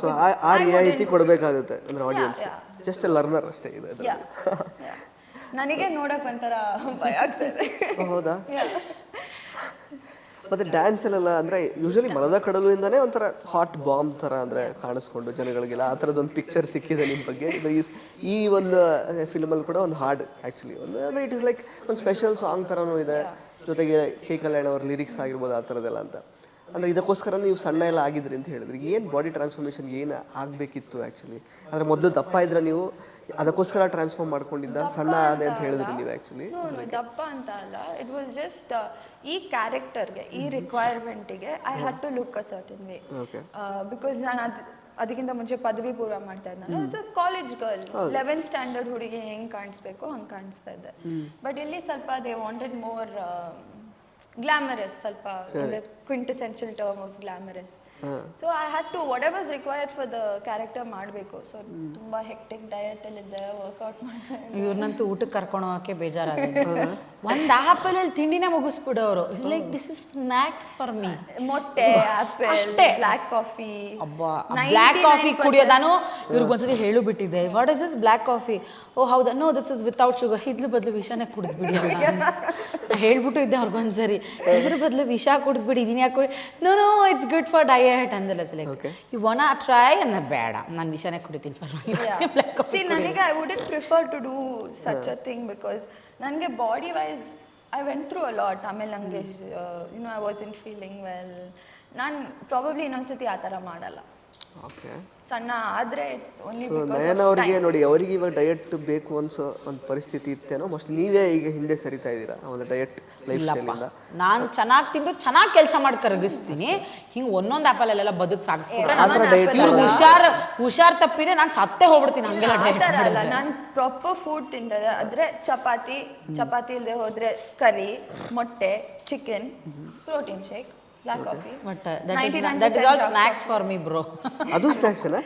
ಸೊ ಆ ರಿಯಾಯಿತಿ ಕೊಡಬೇಕಾಗುತ್ತೆ ಅಂದ್ರೆ ಆಡಿಯನ್ಸ್ ಜಸ್ಟ್ ಲರ್ನರ್ ಅಷ್ಟೇ ಇದೆ ನನಗೆ ನೋಡಕ್ ಒಂಥರ ಭಯ ಆಗ್ತದೆ. ಹೌದಾ. ಮತ್ತೆ ಡ್ಯಾನ್ಸ್ ಅಂದರೆ ಯೂಶಲಿ ಮನದ ಕಡಲಿಂದಾನೇ ಒಂಥರ ಹಾಟ್ ಬಾಂಬ್ ತರ ಅಂದ್ರೆ ಕಾಣಿಸ್ಕೊಂಡು ಜನಗಳಿಗೆಲ್ಲ ಆ ಥರದ್ದು ಒಂದು ಪಿಕ್ಚರ್ ಸಿಕ್ಕಿದೆ ನಿಮ್ಮ ಬಗ್ಗೆ. ಈ- ಈ ಒಂದು ಫಿಲ್ಮಲ್ಲಿ ಕೂಡ ಒಂದು ಹಾಡ್ ಆ್ಯಕ್ಚುಲಿ ಒಂದು, ಅಂದರೆ ಇಟ್ ಇಸ್ ಲೈಕ್ ಒಂದು ಸ್ಪೆಷಲ್ ಸಾಂಗ್ ಥರನೂ ಇದೆ. ಜೊತೆಗೆ ಕೆ ಕಲ್ಯಾಣ್ ಅವ್ರ ಲಿರಿಕ್ಸ್ ಆಗಿರ್ಬೋದು ಆ ಥರದ್ದೆಲ್ಲ ಅಂತ. ಅಂದರೆ ಇದಕ್ಕೋಸ್ಕರ ನೀವು ಸಣ್ಣ ಎಲ್ಲ ಆಗಿದ್ರಿ ಅಂತ ಹೇಳಿದ್ರಿ. ಏನು ಬಾಡಿ ಟ್ರಾನ್ಸ್ಫಾರ್ಮೇಷನ್ ಏನು ಆಗಬೇಕಿತ್ತು ಆ್ಯಕ್ಚುಲಿ ಅಂದರೆ ಮೊದಲು ದಪ್ಪ ಇದ್ರೆ ನೀವು ಅದಕ್ಕೋಸ್ಕರ ಟ್ರಾನ್ಸ್ಫಾರ್ಮ್ ಮಾಡ್ಕೊಂಡಿದ್ದ ಸಣ್ಣ ಅದೇ ಅಂತ ಹೇಳಿದ್ರಿ ನೀವು ಆ್ಯಕ್ಚುಲಿ ದಪ್ಪ ಅಂತ ಅಲ್ಲ. ಇಟ್ ವಾಸ್ ಜಸ್ಟ್ ಈ ಕ್ಯಾರೆಕ್ಟರ್ಗೆ ಈ ರಿಕ್ವೈರ್ಮೆಂಟಿಗೆ I had to look a certain way okay because ನಾನು ಅದು ಅದಕ್ಕಿಂತ ಮುಂಚೆ ಪದವಿ ಪೂರ್ವ ಮಾಡ್ತಾ ಇದ್ದೆ ನಾನು ಕಾಲೇಜ್ ಗರ್ಲ್ ಲೆವೆಂತ್ ಸ್ಟ್ಯಾಂಡರ್ಡ್ ಹುಡುಗಿ ಹೆಂಗ್ ಕಾಣಿಸ್ಬೇಕು ಹಂಗೆ ಕಾಣಿಸ್ತಾ ಇದ್ದೆ. ಬಟ್ ಇಲ್ಲಿ ಸ್ವಲ್ಪ ದೇ ವಾಂಟೆಡ್ ಮೋರ್ ಗ್ಲಾಮರಸ್ ಸ್ವಲ್ಪ quintessential term of glamorous so I had to what whatever's required for the character ಮಾಡಬೇಕು. ಸೊ ತುಂಬ ಹೆಕ್ಟಿಕ್ ಡಯಟ್ ಅಲ್ಲಿದ್ದೆ ವರ್ಕೌಟ್ ಮಾಡ್ತಾ ಇದ್ದೆ. ಇವ್ರನ್ನಂತೂ ಊಟಕ್ಕೆ ಕರ್ಕೊಂಡು ಹೋಗಕ್ಕೆ ಬೇಜಾರಾಗಿದೆ. ಒಂದು ಆಪಲ್ ತಿಂಡಿನೇ ಮುಗಿಸ್ಬಿಡೋರು. Like this is snacks for me ಮೊಟ್ಟೆ ಆಪಲ್ ಅಷ್ಟೇ. ಬ್ಲ್ಯಾಕ್ ಕಾಫಿ ಅಬ್ಬಾ ಬ್ಲ್ಯಾಕ್ ಕಾಫಿ ಕುಡಿಯೋದು ನಾನು ಇವ್ರಿಗೆ ಒಂದ್ಸತಿ ಹೇಳು ಬಿಟ್ಟಿದ್ದೆ what is is black coffee oh ಹೌದಾ? No this is without sugar ಇದ್ರ ಬದಲು ವಿಷಾನೇ ಕುಡಿದ್ಬಿಡಿ ಹೇಳ್ಬಿಟ್ಟು ಇದ್ದೆ ಅವ್ರಿಗೊಂದ್ಸರಿ. ಇದ್ರ ಬದಲು ವಿಷ ಕುಡಿದ್ಬಿಡಿ ಇದೀನಿ ಯಾಕೆ ಕುಡಿ? No no it's good for diet ಅಂದ್ರೆ ಲೈಕ್ ಯು ಆ ಟ್ರೈ ಅನ್ನ ಬೇಡ ನಾನು ವಿಷಾನೇ ಕುಡಿತೀನಿ ಪರವಾಗಿಲ್ಲ. ನನಗೆ I would prefer to do such a thing because ನನಗೆ body wise I went through a lot ಆಮೇಲೆ ನನಗೆ you know I was in feeling well ನಾನು ಪ್ರಾಬಬ್ಲಿ ಇನ್ನೊಂದ್ಸತಿ ಆ ಥರ ಮಾಡಲ್ಲ. ಓಕೆ ಸಣ್ಣ ಆದ್ರೆ ಇಟ್ಸ್ ಓನ್ಲಿ ಸೊ ನಯನ ಅವ್ರಿಗೆ ನೋಡಿ ಅವರಿಗೆ ಇವಾಗ ಡಯಟ್ ಬೇಕು ಅನ್ಸೋ ಒಂದು ಪರಿಸ್ಥಿತಿ ಇತ್ತೇನೋ ಮೋಸ್ಟ್ ನೀವೇ ಈಗ ಹಿಂದೆ ಸರಿತಾ ಇದ್ದೀರಾ ಒಂದು ಡಯಟ್ ಲೈಫ್ ಸ್ಟೈಲಿಂದ ನಾನು ಚೆನ್ನಾಗಿ ತಿಂದು ಚೆನ್ನಾಗಿ ಕೆಲಸ ಮಾಡಿ ಕರಗಿಸ್ತೀನಿ. ಹಿಂಗ್ ಒಂದೊಂದು ಆಪಲ್ ಬದುಕು ಬದುಕ್ ಡಯಟ್ ಹುಷಾರ್ ಹುಷಾರ್ ತಪ್ಪಿದೆ ನಾನು ಸತ್ತೇ ಹೋಗ್ಬಿಡ್ತೀನಿ ಹಂಗೆಲ್ಲ ಡಯಟ್ ನಾನು ಪ್ರಾಪರ್ ಫುಡ್ ತಿಂದದ ಆದರೆ ಚಪಾತಿ ಚಪಾತಿ ಇಲ್ಲದೆ ಹೋದ್ರೆ ಕರಿ ಮೊಟ್ಟೆ chicken protein shake coffee but that is that is all snacks for me bro ಅದು ಸ್ನಾಕ್ಸ್ ಅಲ್ಲ?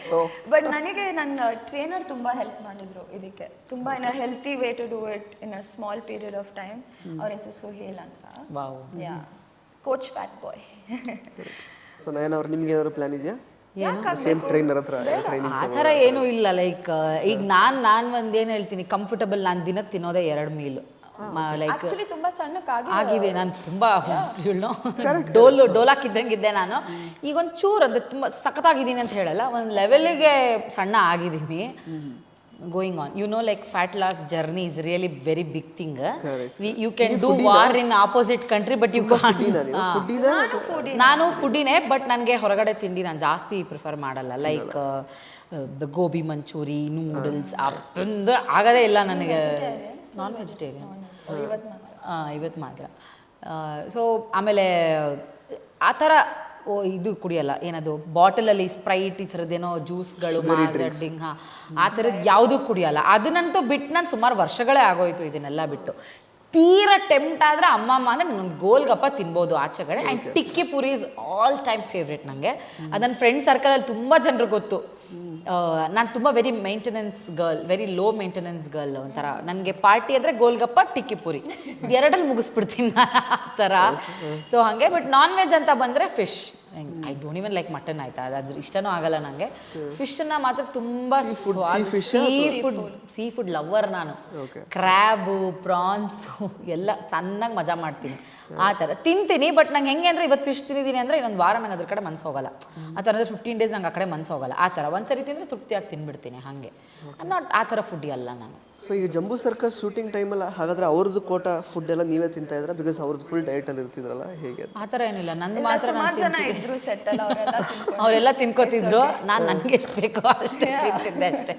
ಬಟ್ ನನಗೆ ನನ್ನ ಟ್ರೈನರ್ ತುಂಬಾ ಹೆಲ್ಪ್ ಮಾಡಿದ್ರು ಇದಕ್ಕೆ. ತುಂಬಾ in healthy way to do it in a small period of time ಅವ್ರ ಹೆಸರು ಸುಹೇಲ್ ಅಂತ. Wow. Yeah coach fat boy so Nayana ಅವ್ರು ನಿಮ್ಗೆ ಏನಾದ್ರು ಪ್ಲಾನ್ ಇದೆಯಾ? ಸೇಮ್ ಟ್ರೈನರ್ ಹತ್ರ ಟ್ರೈನಿಂಗ್ ಆ ಥರ ಏನೂ ಇಲ್ಲ ಲೈಕ್ ಈಗ ನಾನು ನಾನು ಒಂದು ಏನು ಹೇಳ್ತೀನಿ ಕಂಫರ್ಟಬಲ್ ನಾನು ದಿನಕ್ಕೆ ತಿನ್ನೋದೇ ಎರಡು ಮೀಲ್ ಲೈಕ್ ತುಂಬಾ ಸಣ್ಣಕ್ಕಾಗಿ ಆಗಿದೆ. ನಾನು ತುಂಬಾ ಡೋಲು ಡೋಲಾಕಿದ್ದಂಗಿದ್ದೆ ನಾನು. ಈಗ ಒಂದು ಚೂರು ಅದು ತುಂಬ ಸಖತ್ತಾಗಿದ್ದೀನಿ ಅಂತ ಹೇಳಲ್ಲ ಒಂದು ಲೆವೆಲ್ಗೆ ಸಣ್ಣ ಆಗಿದ್ದೀನಿ. Going on you know like fat loss journey is really very big thing you can do war in opposite country but you ನಾನು ಫುಡ್ಡಿನೇ ಬಟ್ ನನಗೆ ಹೊರಗಡೆ ತಿಂಡಿ ನಾನು ಜಾಸ್ತಿ ಪ್ರಿಫರ್ ಮಾಡಲ್ಲ. ಲೈಕ್ ಗೋಬಿ ಮಂಚೂರಿ ನೂಡಲ್ಸ್ ಅಂದ್ರೆ ಆಗದೇ ಇಲ್ಲ ನನಗೆ. ನಾನ್ ವೆಜಿಟೇರಿಯನ್ ಇವತ್ತು ಮಾತ್ರ. ಸೊ ಆಮೇಲೆ ಆ ಥರ ಓ ಇದು ಕುಡಿಯಲ್ಲ. ಏನದು? ಬಾಟಲಲ್ಲಿ ಸ್ಪ್ರೈಟ್ ಈ ಥರದ್ದೇನೋ ಜ್ಯೂಸ್ಗಳು ಮಾಡಿಂಗ್ ಹಾಂ. ಆ ಥರದ್ದು ಯಾವುದೂ ಕುಡಿಯಲ್ಲ. ಅದನ್ನಂತೂ ಬಿಟ್ಟು ನಾನು ಸುಮಾರು ವರ್ಷಗಳೇ ಆಗೋಯ್ತು ಇದನ್ನೆಲ್ಲ ಬಿಟ್ಟು. ತೀರ ಟೆಂಪ್ಟ್ ಆದರೆ ಅಮ್ಮಮ್ಮ ಅಂದರೆ ನಾನೊಂದು ಗೋಲ್ಗಪ್ಪ ತಿನ್ಬೋದು ಆಚೆ ಕಡೆ and tikki puri is all time favourite ನನಗೆ ಅದನ್ನು ಫ್ರೆಂಡ್ ಸರ್ಕಲಲ್ಲಿ ತುಂಬ ಜನರು ಗೊತ್ತು. ನಾನು ತುಂಬ very maintenance girl very low maintenance girl ಒಂಥರ. ನನಗೆ ಪಾರ್ಟಿ ಅಂದರೆ ಗೋಲ್ಗಪ್ಪ ಟಿಕ್ಕಿ ಪುರಿ. ಎರಡಲ್ಲಿ ಮುಗಿಸ್ಬಿಡ್ತೀನಿ ನಾನು ಆ ಥರ. ಸೊ ಹಾಗೆ ಬಟ್ ನಾನ್ ವೆಜ್ ಅಂತ ಬಂದರೆ fish I don't even like mutton ಆಯ್ತಾ? ಅದ್ರ ಇಷ್ಟನೂ ಆಗಲ್ಲ ನನಗೆ ಫಿಶನ್ನ ಮಾತ್ರ ತುಂಬ seafood seafood lover ನಾನು. ಕ್ರ್ಯಾಬು ಪ್ರಾನ್ಸ್ ಎಲ್ಲ ಚೆನ್ನಾಗಿ ಮಜಾ ಮಾಡ್ತೀನಿ. ಆ ಥರ. ತಿಂತೀನಿ ಬಟ್ ನಂಗೆ ಹೆಂಗೆ ಅಂದರೆ ಇವತ್ತು ಫಿಶ್ ತಿಂದಿದ್ದೀನಿ ಅಂದರೆ ಇನ್ನೊಂದು ವಾರ ನಂಗೆ ಅದ್ರ ಕಡೆ ಮನ್ಸು ಹೋಗಲ್ಲ. ಆ ಥರ ಅಂದರೆ ಫಿಫ್ಟೀನ್ ಡೇಸ್ ನಂಗೆ ಆ ಕಡೆ ಮನ್ಸು ಹೋಗಲ್ಲ. ಆ ಥರ. ಒಂದ್ಸರಿ ತಿಂದರೆ ತೃಪ್ತಿಯಾಗಿ ತಿನ್ಬಿಡ್ತೀನಿ ಹಾಗೆ. ನಾಟ್ ಆ ಥರ ಫುಡ್ ಅಲ್ಲ ನಾನು. ಸೊ ಈಗ ಜಂಬೂ ಸರ್ಕಸ್ ಶೂಟಿಂಗ್ ಟೈಮಲ್ಲ ಹಾಗಾದ್ರೆ ಅವ್ರದ್ದು ಕೋಟ ಫುಡ್ ಎಲ್ಲ ನೀವೇ ತಿಂತಾ ಇದ್ರ ಬಿಕಾಸ್ ಅವ್ರದ್ದು ಫುಲ್ ಡಯಟ್ ಅಲ್ಲಿ ಇರ್ತಿದ್ರಲ್ಲ ಹೇಗೆ? ಆ ಥರ ಏನಿಲ್ಲ. ನಂದು ಮಾತ್ರ ನಾನು ಅವರೆಲ್ಲ ಅವರೆಲ್ಲ ತಿನ್ಕೋತಿದ್ರು. ನಾನು ನನಗೆ ಎಷ್ಟು ಬೇಕೋ ಅಷ್ಟೇ ತಿಂತಿದ್ದೆ ಅಷ್ಟೇ.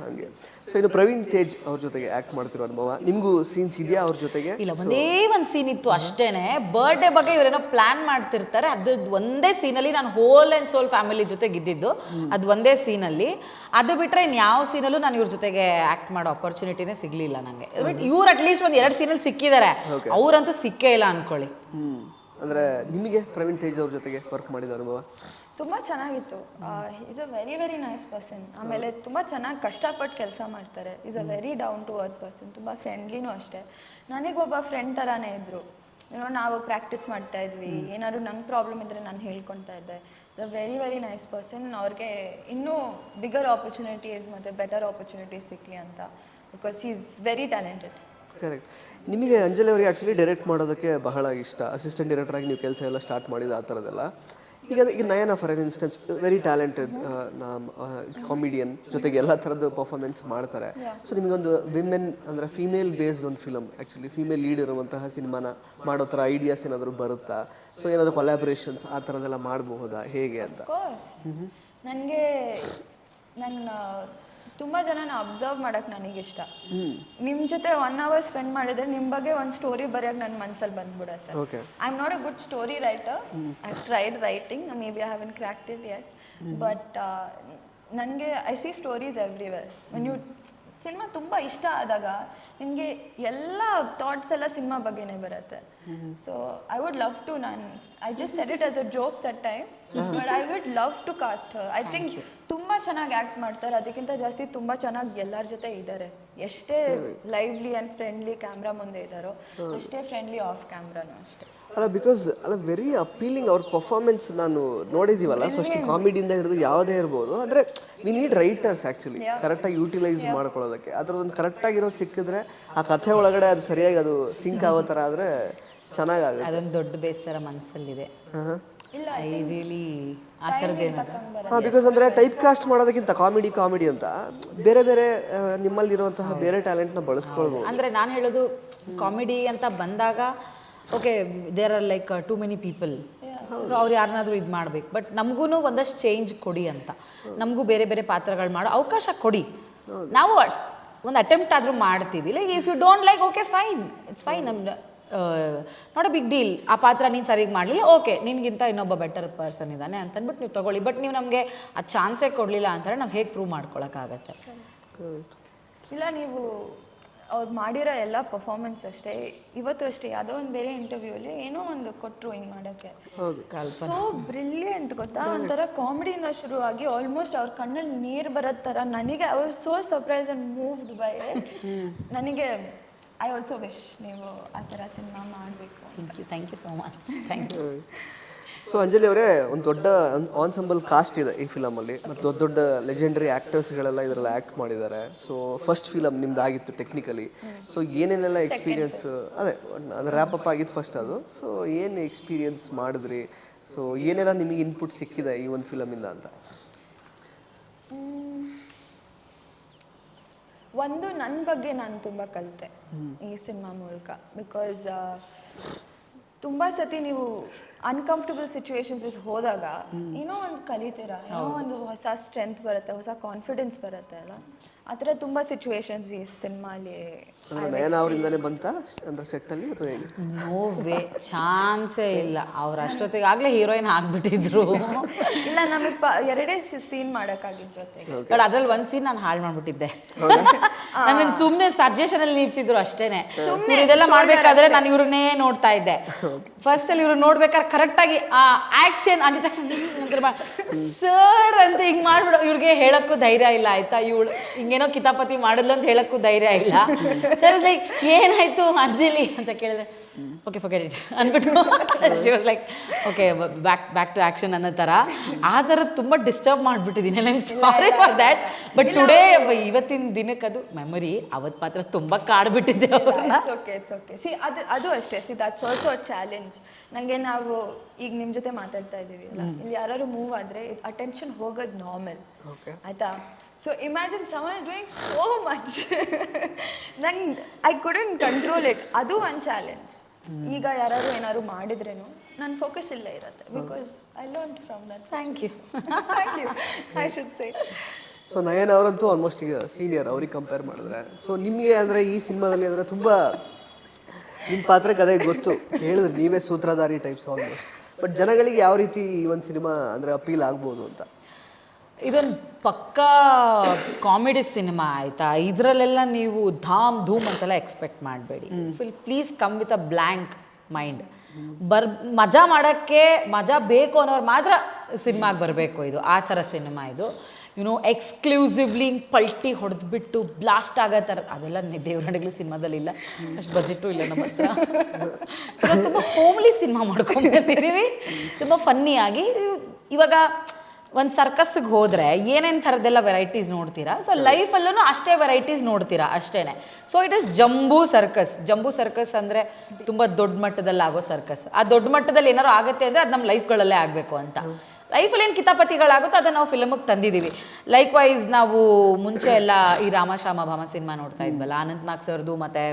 ಹಾಗೆ. ಸೊ ಇನ್ನು ಪ್ರವೀಣ್ ತೇಜ್ ಅವ್ರ ಜೊತೆಗೆ ಆಕ್ಟ್ ಮಾಡ್ತಿರೋ ಅನುಭವ. ನಿಮಗೂ ಸೀನ್ಸ್ ಇದೆಯಾ ಅವ್ರ ಜೊತೆಗೆ? ಇಲ್ಲ ಒಂದೇ ಒಂದು ಸೀನ್ ಇತ್ತು ಅಷ್ಟೇನೆ. ಬರ್ಡೇ ಬಗ್ಗೆ ಇವರೇನೋ ಪ್ಲಾನ್ ಮಾಡ್ತಿರ್ತಾರೆ. ಅದ್ರದ್ದು ಒಂದೇ ಸೀನಲ್ಲಿ ನಾನು ಹೋಲ್ ಆ್ಯಂಡ್ ಸೋಲ್ ಫ್ಯಾಮಿಲಿ ಜೊತೆಗೆ ಇದ್ದಿದ್ದು ಅದು ಒಂದೇ ಸೀನಲ್ಲಿ ಅದು ಬಿಟ್ಟರೆ ಇನ್ಯಾವ ಸೀನಲ್ಲೂ ನಾನು ಇವ್ರ ಜೊತೆಗೆ ಆ್ಯಕ್ಟ್ ಮಾಡೋ ಅಪರ್ಚುನಿಟಿನೇ ಸಿಗಲಿಲ್ಲ ನನಗೆ ಬಟ್ ಇವ್ರು ಅಟ್ಲೀಸ್ಟ್ ಒಂದು ಎರಡು ಸೀನಲ್ಲಿ ಸಿಕ್ಕಿದ್ದಾರೆ. ಅವರಂತೂ ಸಿಕ್ಕೇ ಇಲ್ಲ ಅನ್ಕೊಳ್ಳಿ. ಅಂದ್ರೆ ನಿಮಗೆ ಪ್ರವೀಣ್ ತೇಜ್ ಅವ್ರ ಜೊತೆಗೆ ವರ್ಕ್ ಮಾಡಿದ ಅನುಭವ? ತುಂಬ ಚೆನ್ನಾಗಿತ್ತು. Is a very very nice person ಆಮೇಲೆ ತುಂಬ ಚೆನ್ನಾಗಿ ಕಷ್ಟಪಟ್ಟು ಕೆಲಸ ಮಾಡ್ತಾರೆ. Is a very down to earth person ತುಂಬ ಫ್ರೆಂಡ್ಲಿನೂ ಅಷ್ಟೇ. ನನಗೆ ಒಬ್ಬ ಫ್ರೆಂಡ್ ಥರನೇ ಇದ್ದರು ಏನೋ ನಾವು ಪ್ರಾಕ್ಟೀಸ್ ಮಾಡ್ತಾ ಇದ್ವಿ. ಏನಾದ್ರು ನಂಗೆ ಪ್ರಾಬ್ಲಮ್ ಇದ್ದರೆ ನಾನು ಹೇಳ್ಕೊತಾ ಇದ್ದೆ. Is a very very nice person ಅವ್ರಿಗೆ ಇನ್ನೂ ಬಿಗರ್ ಆಪರ್ಚುನಿಟೀಸ್ ಮತ್ತು ಬೆಟರ್ ಆಪರ್ಚುನಿಟೀಸ್ ಸಿಕ್ಕಲಿ ಅಂತ. Because is very talented correct ನಿಮಗೆ ಅಂಜಲಿ ಅವರಿಗೆ ಆ್ಯಕ್ಚುಲಿ ಡೈರೆಕ್ಟ್ ಮಾಡೋದಕ್ಕೆ ಬಹಳ ಇಷ್ಟ. ಅಸಿಸ್ಟೆಂಟ್ ಡೈರೆಕ್ಟರ್ ಆಗಿ ನೀವು ಕೆಲಸ ಎಲ್ಲ ಸ್ಟಾರ್ಟ್ ಮಾಡಿದ ಆ ಥರದ್ದೆಲ್ಲ ಈಗ ಈಗ Nayana for an instance very talented comedian ಜೊತೆಗೆ ಎಲ್ಲ ಥರದ್ದು ಪರ್ಫಾರ್ಮೆನ್ಸ್ ಮಾಡ್ತಾರೆ. ಸೊ ನಿಮಗೊಂದು ವಿಮೆನ್ ಅಂದರೆ ಫೀಮೇಲ್ ಬೇಸ್ಡ್ ಒಂದು ಫಿಲಮ್ ಆ್ಯಕ್ಚುಲಿ ಫೀಮೇಲ್ ಲೀಡ್ ಇರುವಂತಹ ಸಿನಿಮಾನ ಮಾಡೋ ಥರ ಐಡಿಯಾಸ್ ಏನಾದರೂ ಬರುತ್ತಾ? ಸೊ ಏನಾದರೂ ಕೊಲ್ಯಾಬ್ರೇಷನ್ಸ್ ಆ ಥರದ್ದೆಲ್ಲ ಮಾಡಬಹುದಾ? ಹೇಗೆ ಅಂತ? ನನಗೆ ನನ್ನ ತುಂಬ ಜನನ ಅಬ್ಸರ್ವ್ ನನಗೆ ಇಷ್ಟ. ನಿಮ್ಮ ಜೊತೆ ಒನ್ ಅವರ್ ಸ್ಪೆಂಡ್ ಮಾಡಿದ್ರೆ ನಿಮ್ಮ ಬಗ್ಗೆ ಒಂದು ಸ್ಟೋರಿ ಬರೆಯೋಕೆ ನನ್ನ ಮನಸ್ಸಲ್ಲಿ ಬಂದ್ಬಿಡತ್ತೆ. I am not a good story writer I tried writing maybe I in cracked it yet but ನನಗೆ I see stories everywhere when you cinema ತುಂಬ ಇಷ್ಟ ಆದಾಗ ನಿಮಗೆ ಎಲ್ಲ ಥಾಟ್ಸ್ ಎಲ್ಲ ಸಿನಿಮಾ ಬಗ್ಗೆನೇ ಬರುತ್ತೆ. So I would love to ನಾನು I just set it as a joke that time but I would love to cast I think ತುಂಬ ಚೆನ್ನಾಗಿ ಆ್ಯಕ್ಟ್ ಮಾಡ್ತಾರೆ. ಅದಕ್ಕಿಂತ ಜಾಸ್ತಿ ತುಂಬ ಚೆನ್ನಾಗಿ ಎಲ್ಲರ ಜೊತೆ ಇದ್ದಾರೆ ಎಷ್ಟೇ ಲೈವ್ಲಿ ಆ್ಯಂಡ್ ಫ್ರೆಂಡ್ಲಿ ಕ್ಯಾಮ್ರಾ ಮುಂದೆ ಇದ್ದಾರೋ ಅಷ್ಟೇ ಫ್ರೆಂಡ್ಲಿ ಆಫ್ ಕ್ಯಾಮ್ರಾನು ಅಷ್ಟೇ. ಅಲ್ಲ ಬಿಕಾಸ್ ಅಲ್ಲ ವೆರಿ ಅಪೀಲಿಂಗ್ ಅವ್ರ ಪರ್ಫಾರ್ಮೆನ್ಸ್ ನಾನು ನೋಡಿದ್ದೀವಲ್ಲ ಫಸ್ಟ್ ಕಾಮಿಡಿಯಿಂದ ಹಿಡಿದು ಯಾವುದೇ ಇರ್ಬೋದು. ಅಂದರೆ ವಿ ನೀಡ್ ರೈಟರ್ಸ್ ಆ್ಯಕ್ಚುಲಿ ಕರೆಕ್ಟಾಗಿ ಯೂಟಿಲೈಸ್ ಮಾಡ್ಕೊಳ್ಳೋದಕ್ಕೆ. ಅದ್ರದ್ದೊಂದು ಕರೆಕ್ಟಾಗಿರೋ ಸಿಕ್ಕಿದ್ರೆ ಆ ಕಥೆ ಒಳಗಡೆ ಅದು ಸರಿಯಾಗಿ ಅದು ಸಿಂಕ್ ಆಗೋ ಥರ ಆದರೆ ಚೆನ್ನಾಗಾಗುತ್ತೆ. ಅದೊಂದು ದೊಡ್ಡ ಬೇಸರ ಮನಸ್ಸಲ್ಲಿದೆ ಐ ರಿಯಲಿ ಆ ಥರದ್ದೇನಾದ್ರು ಹಾಂ ಬಿಕಾಸ್ ಅಂದರೆ ಟೈಪ್ ಕಾಸ್ಟ್ ಮಾಡೋದಕ್ಕಿಂತ ಕಾಮಿಡಿ ಕಾಮಿಡಿ ಅಂತ ಬೇರೆ ಬೇರೆ ನಿಮ್ಮಲ್ಲಿ ನಿಮ್ಮಲ್ಲಿರುವಂತಹ ಬೇರೆ ಟ್ಯಾಲೆಂಟ್ನ ಬಳಸ್ಕೊಳ್ಬೋದು. ಅಂದರೆ ನಾನು ಹೇಳೋದು ಕಾಮಿಡಿ ಅಂತ ಬಂದಾಗ okay there are like too many people so ಅವ್ರು ಯಾರನ್ನಾದ್ರೂ ಇದು ಮಾಡ್ಬೇಕು. ಬಟ್ ನಮಗೂ ಒಂದಷ್ಟು ಚೇಂಜ್ ಕೊಡಿ ಅಂತ. ನಮಗೂ ಬೇರೆ ಬೇರೆ ಪಾತ್ರಗಳು ಮಾಡೋ ಅವಕಾಶ ಕೊಡಿ. ನಾವು ಒಂದು ಅಟೆಂಪ್ಟ್ ಆದರೂ ಮಾಡ್ತೀವಿ. Like if you don't like okay fine it's fine ನಮ್ದು ನಾಟ್ ಅ ಬಿಗ್ ಡೀಲ್ ಆ ಪಾತ್ರ ನೀನು ಸರಿಯಾಗಿ ಮಾಡಲಿಲ್ಲ ಓಕೆ ನಿನಗಿಂತ ಇನ್ನೊಬ್ಬ ಬೆಟರ್ ಪರ್ಸನ್ ಇದ್ದಾನೆ ಅಂತಂದ್ಬಿಟ್ಟು ನೀವು ತೊಗೊಳ್ಳಿ. ಬಟ್ ನೀವು ನಮಗೆ ಆ ಚಾನ್ಸೇ ಕೊಡಲಿಲ್ಲ ಅಂತಾರೆ ನಾವು ಹೇಗೆ ಪ್ರೂವ್ ಮಾಡ್ಕೊಳಕ್ಕಾಗತ್ತೆ? ಇಲ್ಲ ನೀವು ಅವ್ರು ಮಾಡಿರೋ ಎಲ್ಲ ಪರ್ಫಾರ್ಮೆನ್ಸ್ ಅಷ್ಟೇ ಇವತ್ತು ಅಷ್ಟೇ ಯಾವುದೋ ಒಂದು ಬೇರೆ ಇಂಟರ್ವ್ಯೂಲಿ ಏನೋ ಒಂದು ಕೊಟ್ಟರು ಹಿಂಗೆ ಮಾಡೋಕ್ಕೆ. ಸೊ ಬ್ರಿಲಿಯಂಟ್ ಗೊತ್ತಾ? ಒಂಥರ ಕಾಮಿಡಿಯಿಂದ ಶುರುವಾಗಿ ಆಲ್ಮೋಸ್ಟ್ ಅವ್ರ ಕಣ್ಣಲ್ಲಿ ನೀರು ಬರೋ ಥರ ನನಗೆ ಅವ್ರು was so surprise and moved by ನನಗೆ ಐ ಆಲ್ಸೋ ವಿಶ್ ನೀವು ಆ ಥರ ಸಿನಿಮಾ ಮಾಡಬೇಕು thank you thank you so much thank you so Anjali ಅವರೇ ಒಂದು ದೊಡ್ಡ ಆನ್ಸಂಬಲ್ ಕಾಸ್ಟ್ ಇದೆ ಈ ಫಿಲಮಲ್ಲಿ ಮತ್ತು ದೊಡ್ಡ ದೊಡ್ಡ ಲೆಜೆಂಡರಿ ಆ್ಯಕ್ಟರ್ಸ್ಗಳೆಲ್ಲ ಇದರಲ್ಲಿ ಆ್ಯಕ್ಟ್ ಮಾಡಿದ್ದಾರೆ. ಸೊ ಫಸ್ಟ್ ಫಿಲಮ್ ನಿಮ್ದು ಆಗಿತ್ತು ಟೆಕ್ನಿಕಲಿ ಸೊ ಏನೇನೆಲ್ಲ ಎಕ್ಸ್ಪೀರಿಯನ್ಸ್ ಅದೇ ಅದು ರ್ಯಾಪ್ ಅಪ್ ಆಗಿದ್ದು ಫಸ್ಟ್ ಅದು. ಸೊ ಏನು ಎಕ್ಸ್ಪೀರಿಯನ್ಸ್ ಮಾಡಿದ್ರಿ? ಸೊ ಏನೆಲ್ಲ ನಿಮಗೆ ಇನ್ಪುಟ್ ಸಿಕ್ಕಿದೆ ಈ ಒಂದು ಫಿಲಮಿಂದ ಅಂತ? ಒಂದು ನನ್ನ ಬಗ್ಗೆ ನಾನು ತುಂಬ ಕಲಿತೆ ಈ ಸಿನಿಮಾ ಮೂಲಕ. ಬಿಕಾಸ್ ತುಂಬ ಸತಿ ನೀವು ಅನ್ಕಂಫರ್ಟಬಲ್ ಸಿಚುವೇಶನ್ಸ್ ಹೋದಾಗ ಏನೋ ಒಂದು ಕಲಿತೀರಾ? ಏನೋ ಒಂದು ಹೊಸ ಸ್ಟ್ರೆಂತ್ ಬರುತ್ತೆ ಹೊಸ ಕಾನ್ಫಿಡೆನ್ಸ್ ಬರುತ್ತೆ ಅಲ್ಲ? ಆ ಥರ ತುಂಬ ಸಿಚುವೇಶನ್ಸ್ ಈ ಸಿನಿಮಾಲಿ ನಯನ ಅವರಿಂದನೇ ಬಂತ? ಅಂದ್ರೆ ಸೆಟ್ಟಲ್ಲಿ ಅಥವಾ ಹೇಗೆ? ನೋ ವೇ ಚಾನ್ಸೇ ಇಲ್ಲ. ಅವ್ರು ಅಷ್ಟೊತ್ತಿಗೆ ಆಗ್ಲೇ ಹೀರೋಯಿನ್ ಆಗ್ಬಿಟ್ಟಿದ್ರು. ಇಲ್ಲ ನಮಗೆ ಪ ಎರಡೇ ಸೀನ್ ಮಾಡೋಕ್ಕಾಗಿದ್ದು ಜೊತೆಗೆ. ಬಟ್ ಅದ್ರಲ್ಲಿ ಒಂದು ಸೀನ್ ನಾನು ಹಾಳು ಮಾಡ್ಬಿಟ್ಟಿದ್ದೆ. ನನ್ನ ಸುಮ್ಮನೆ ಸಜೆಷನ್ ಅಲ್ಲಿ ನಿಲ್ಸಿದ್ರು ಅಷ್ಟೇನೆ. ಇದೆಲ್ಲ ಮಾಡ್ಬೇಕಾದ್ರೆ ನಾನು ಇವ್ರನ್ನೇ ನೋಡ್ತಾ ಇದ್ದೆ. ಫಸ್ಟ್ ಅಲ್ಲಿ ಇವ್ರು ನೋಡ್ಬೇಕಾದ್ರೆ ಕರೆಕ್ಟ್ ಆಗಿ ಆ ಆಕ್ಷನ್ ಅಂದ ಸರ್ ಅಂತ ಹಿಂಗ್ ಮಾಡ್ಬಿಡು. ಇವ್ರಿಗೆ ಹೇಳಕ್ಕೂ ಧೈರ್ಯ ಇಲ್ಲ, ಆಯ್ತಾ? ಇವಳು ಹಿಂಗೇನೋ ಕಿತಾಪತಿ ಮಾಡಿದ್ಲು ಅಂತ ಹೇಳಕ್ಕೂ ಧೈರ್ಯ ಇಲ್ಲ. ಸರ್ ಲೈಕ್ ಏನಾಯ್ತು ಅಂಜಲಿ ಅಂತ ಕೇಳಿದ್ರೆ ಓಕೆ ಫೊಗೆಟ್ ಇಟ್ ಅಂದ್ಬಿಟ್ಟು she was like okay back back to action ಅನ್ನೋ ಥರ ಆ ಥರ ತುಂಬ ಡಿಸ್ಟರ್ಬ್ ಮಾಡಿಬಿಟ್ಟಿದ್ದೀನಿ ನಂಗೆ sorry for that but today ಇವತ್ತಿನ ದಿನಕ್ಕೆ ಅದು ಮೆಮೊರಿ ಅವತ್ತು ಮಾತ್ರ ತುಂಬ ಕಾಡ್ಬಿಟ್ಟಿದ್ದೆ ಅವ್ರನ್ನ. ಓಕೆ ಇಟ್ಸ್ ಓಕೆ ಸಿ ಅದು ಅದು ಅಷ್ಟೇ. See that's also a challenge ನನಗೆ ನಾವು ಈಗ ನಿಮ್ಮ ಜೊತೆ ಮಾತಾಡ್ತಾ ಇದ್ದೀವಿ ಅಲ್ಲ? ಇಲ್ಲಿ ಯಾರು ಮೂವ್ ಆದರೆ ಅಟೆನ್ಷನ್ ಹೋಗೋದು ನಾರ್ಮಲ್ ಓಕೆ ಆಯ್ತಾ? So imagine someone doing so much ನಂಗೆ ಐ ಕುಡಂಟ್ ಕಂಟ್ರೋಲ್ ಇಟ್ ಅದು ಒಂದು ಚಾಲೆಂಜ್ ಈಗ ಯಾರಾದ್ರೂ ಏನಾದ್ರು ಮಾಡಿದ್ರೇನು ನನ್ನ ಫೋಕಸ್ ಇಲ್ಲ ಇರುತ್ತೆ. Because I learn from that thank you thank you I should say so Nayan ಅವರಂತೂ ಆಲ್ಮೋಸ್ಟ್ ಈಗ ಸೀನಿಯರ್ ಅವ್ರಿಗೆ ಕಂಪೇರ್ ಮಾಡಿದ್ರೆ. ಸೊ ನಿಮಗೆ ಅಂದರೆ ಈ ಸಿನಿಮಾದಲ್ಲಿ ಅಂದರೆ ತುಂಬ ನಿಮ್ಮ ಪಾತ್ರಕ್ಕೆ ಅದೇ ಗೊತ್ತು. ಹೇಳಿದ್ರೆ ನೀವೇ ಸೂತ್ರಧಾರಿ ಟೈಪ್ಸ್ ಆಲ್ಮೋಸ್ಟ್ ಬಟ್ ಜನಗಳಿಗೆ ಯಾವ ರೀತಿ ಈ ಒಂದು ಸಿನಿಮಾ ಅಂದರೆ ಅಪೀಲ್ ಆಗ್ಬೋದು ಅಂತ? ಇದೊಂದು ಪಕ್ಕಾ ಕಾಮಿಡಿ ಸಿನಿಮಾ ಆಯ್ತಾ? ಇದರಲ್ಲೆಲ್ಲ ನೀವು ಧಾಮ್ ಧೂಮ್ ಅಂತೆಲ್ಲ ಎಕ್ಸ್ಪೆಕ್ಟ್ ಮಾಡಬೇಡಿ. Fill please come with a blank mind. ಬರ್ ಮಜಾ ಮಾಡೋಕ್ಕೆ ಮಜಾ ಬೇಕು ಅನ್ನೋರು ಮಾತ್ರ ಸಿನಿಮಾಗೆ ಬರಬೇಕು ಇದು. ಆ ಥರ ಸಿನಿಮಾ ಇದು. ಯುನೋ ಎಕ್ಸ್ಕ್ಲೂಸಿವ್ಲಿ ಹಿಂಗೆ ಪಲ್ಟಿ ಹೊಡೆದ್ಬಿಟ್ಟು ಬ್ಲಾಸ್ಟ್ ಆಗೋ ಥರ ಅದೆಲ್ಲ ದೇವರಣಿಗಳು ಸಿನಿಮಾದಲ್ಲಿ ಇಲ್ಲ. ಅಷ್ಟು ಬಜೆಟು ಇಲ್ಲ ನಮ್ಮ ಹತ್ರ. ತುಂಬ ಹೋಮ್ಲಿ ಸಿನಿಮಾ ಮಾಡ್ಕೊಂಡ್ಬಂದಿದ್ದೀವಿ ತುಂಬ ಫನ್ನಿಯಾಗಿ ಇವಾಗ ಒಂದು ಸರ್ಕಸ್ಗೆ ಹೋದರೆ ಏನೇನು ಥರದ್ದೆಲ್ಲ ವೆರೈಟೀಸ್ ನೋಡ್ತೀರಾ? ಸೊ ಲೈಫಲ್ಲೂ ಅಷ್ಟೇ ವೆರೈಟೀಸ್ ನೋಡ್ತೀರಾ ಅಷ್ಟೇ so it is Jumbo Circus Jumbo Circus ಅಂದರೆ ತುಂಬ ದೊಡ್ಡ ಮಟ್ಟದಲ್ಲಿ ಆಗೋ ಸರ್ಕಸ್ ಆ ದೊಡ್ಡ ಮಟ್ಟದಲ್ಲಿ ಏನಾರು ಆಗುತ್ತೆ ಅಂದರೆ ಅದು ನಮ್ಮ ಲೈಫ್ಗಳಲ್ಲೇ ಆಗಬೇಕು ಅಂತ. ಲೈಫಲ್ಲಿ ಏನು ಕಿತಾಪತಿಗಳಾಗುತ್ತೋ ಅದನ್ನು ನಾವು ಫಿಲಮಿಗೆ ತಂದಿದ್ದೀವಿ ಲೈಕ್ ವೈಸ್ ನಾವು ಮುಂಚೆ ಎಲ್ಲ ಈ ರಾಮಶಾಮ ಭಾಮ ಸಿನಿಮಾ ನೋಡ್ತಾ ಇದ್ವಲ್ಲ ಅನಂತ್ ನಾಗ್ ಸರ್ದು ಮತ್ತು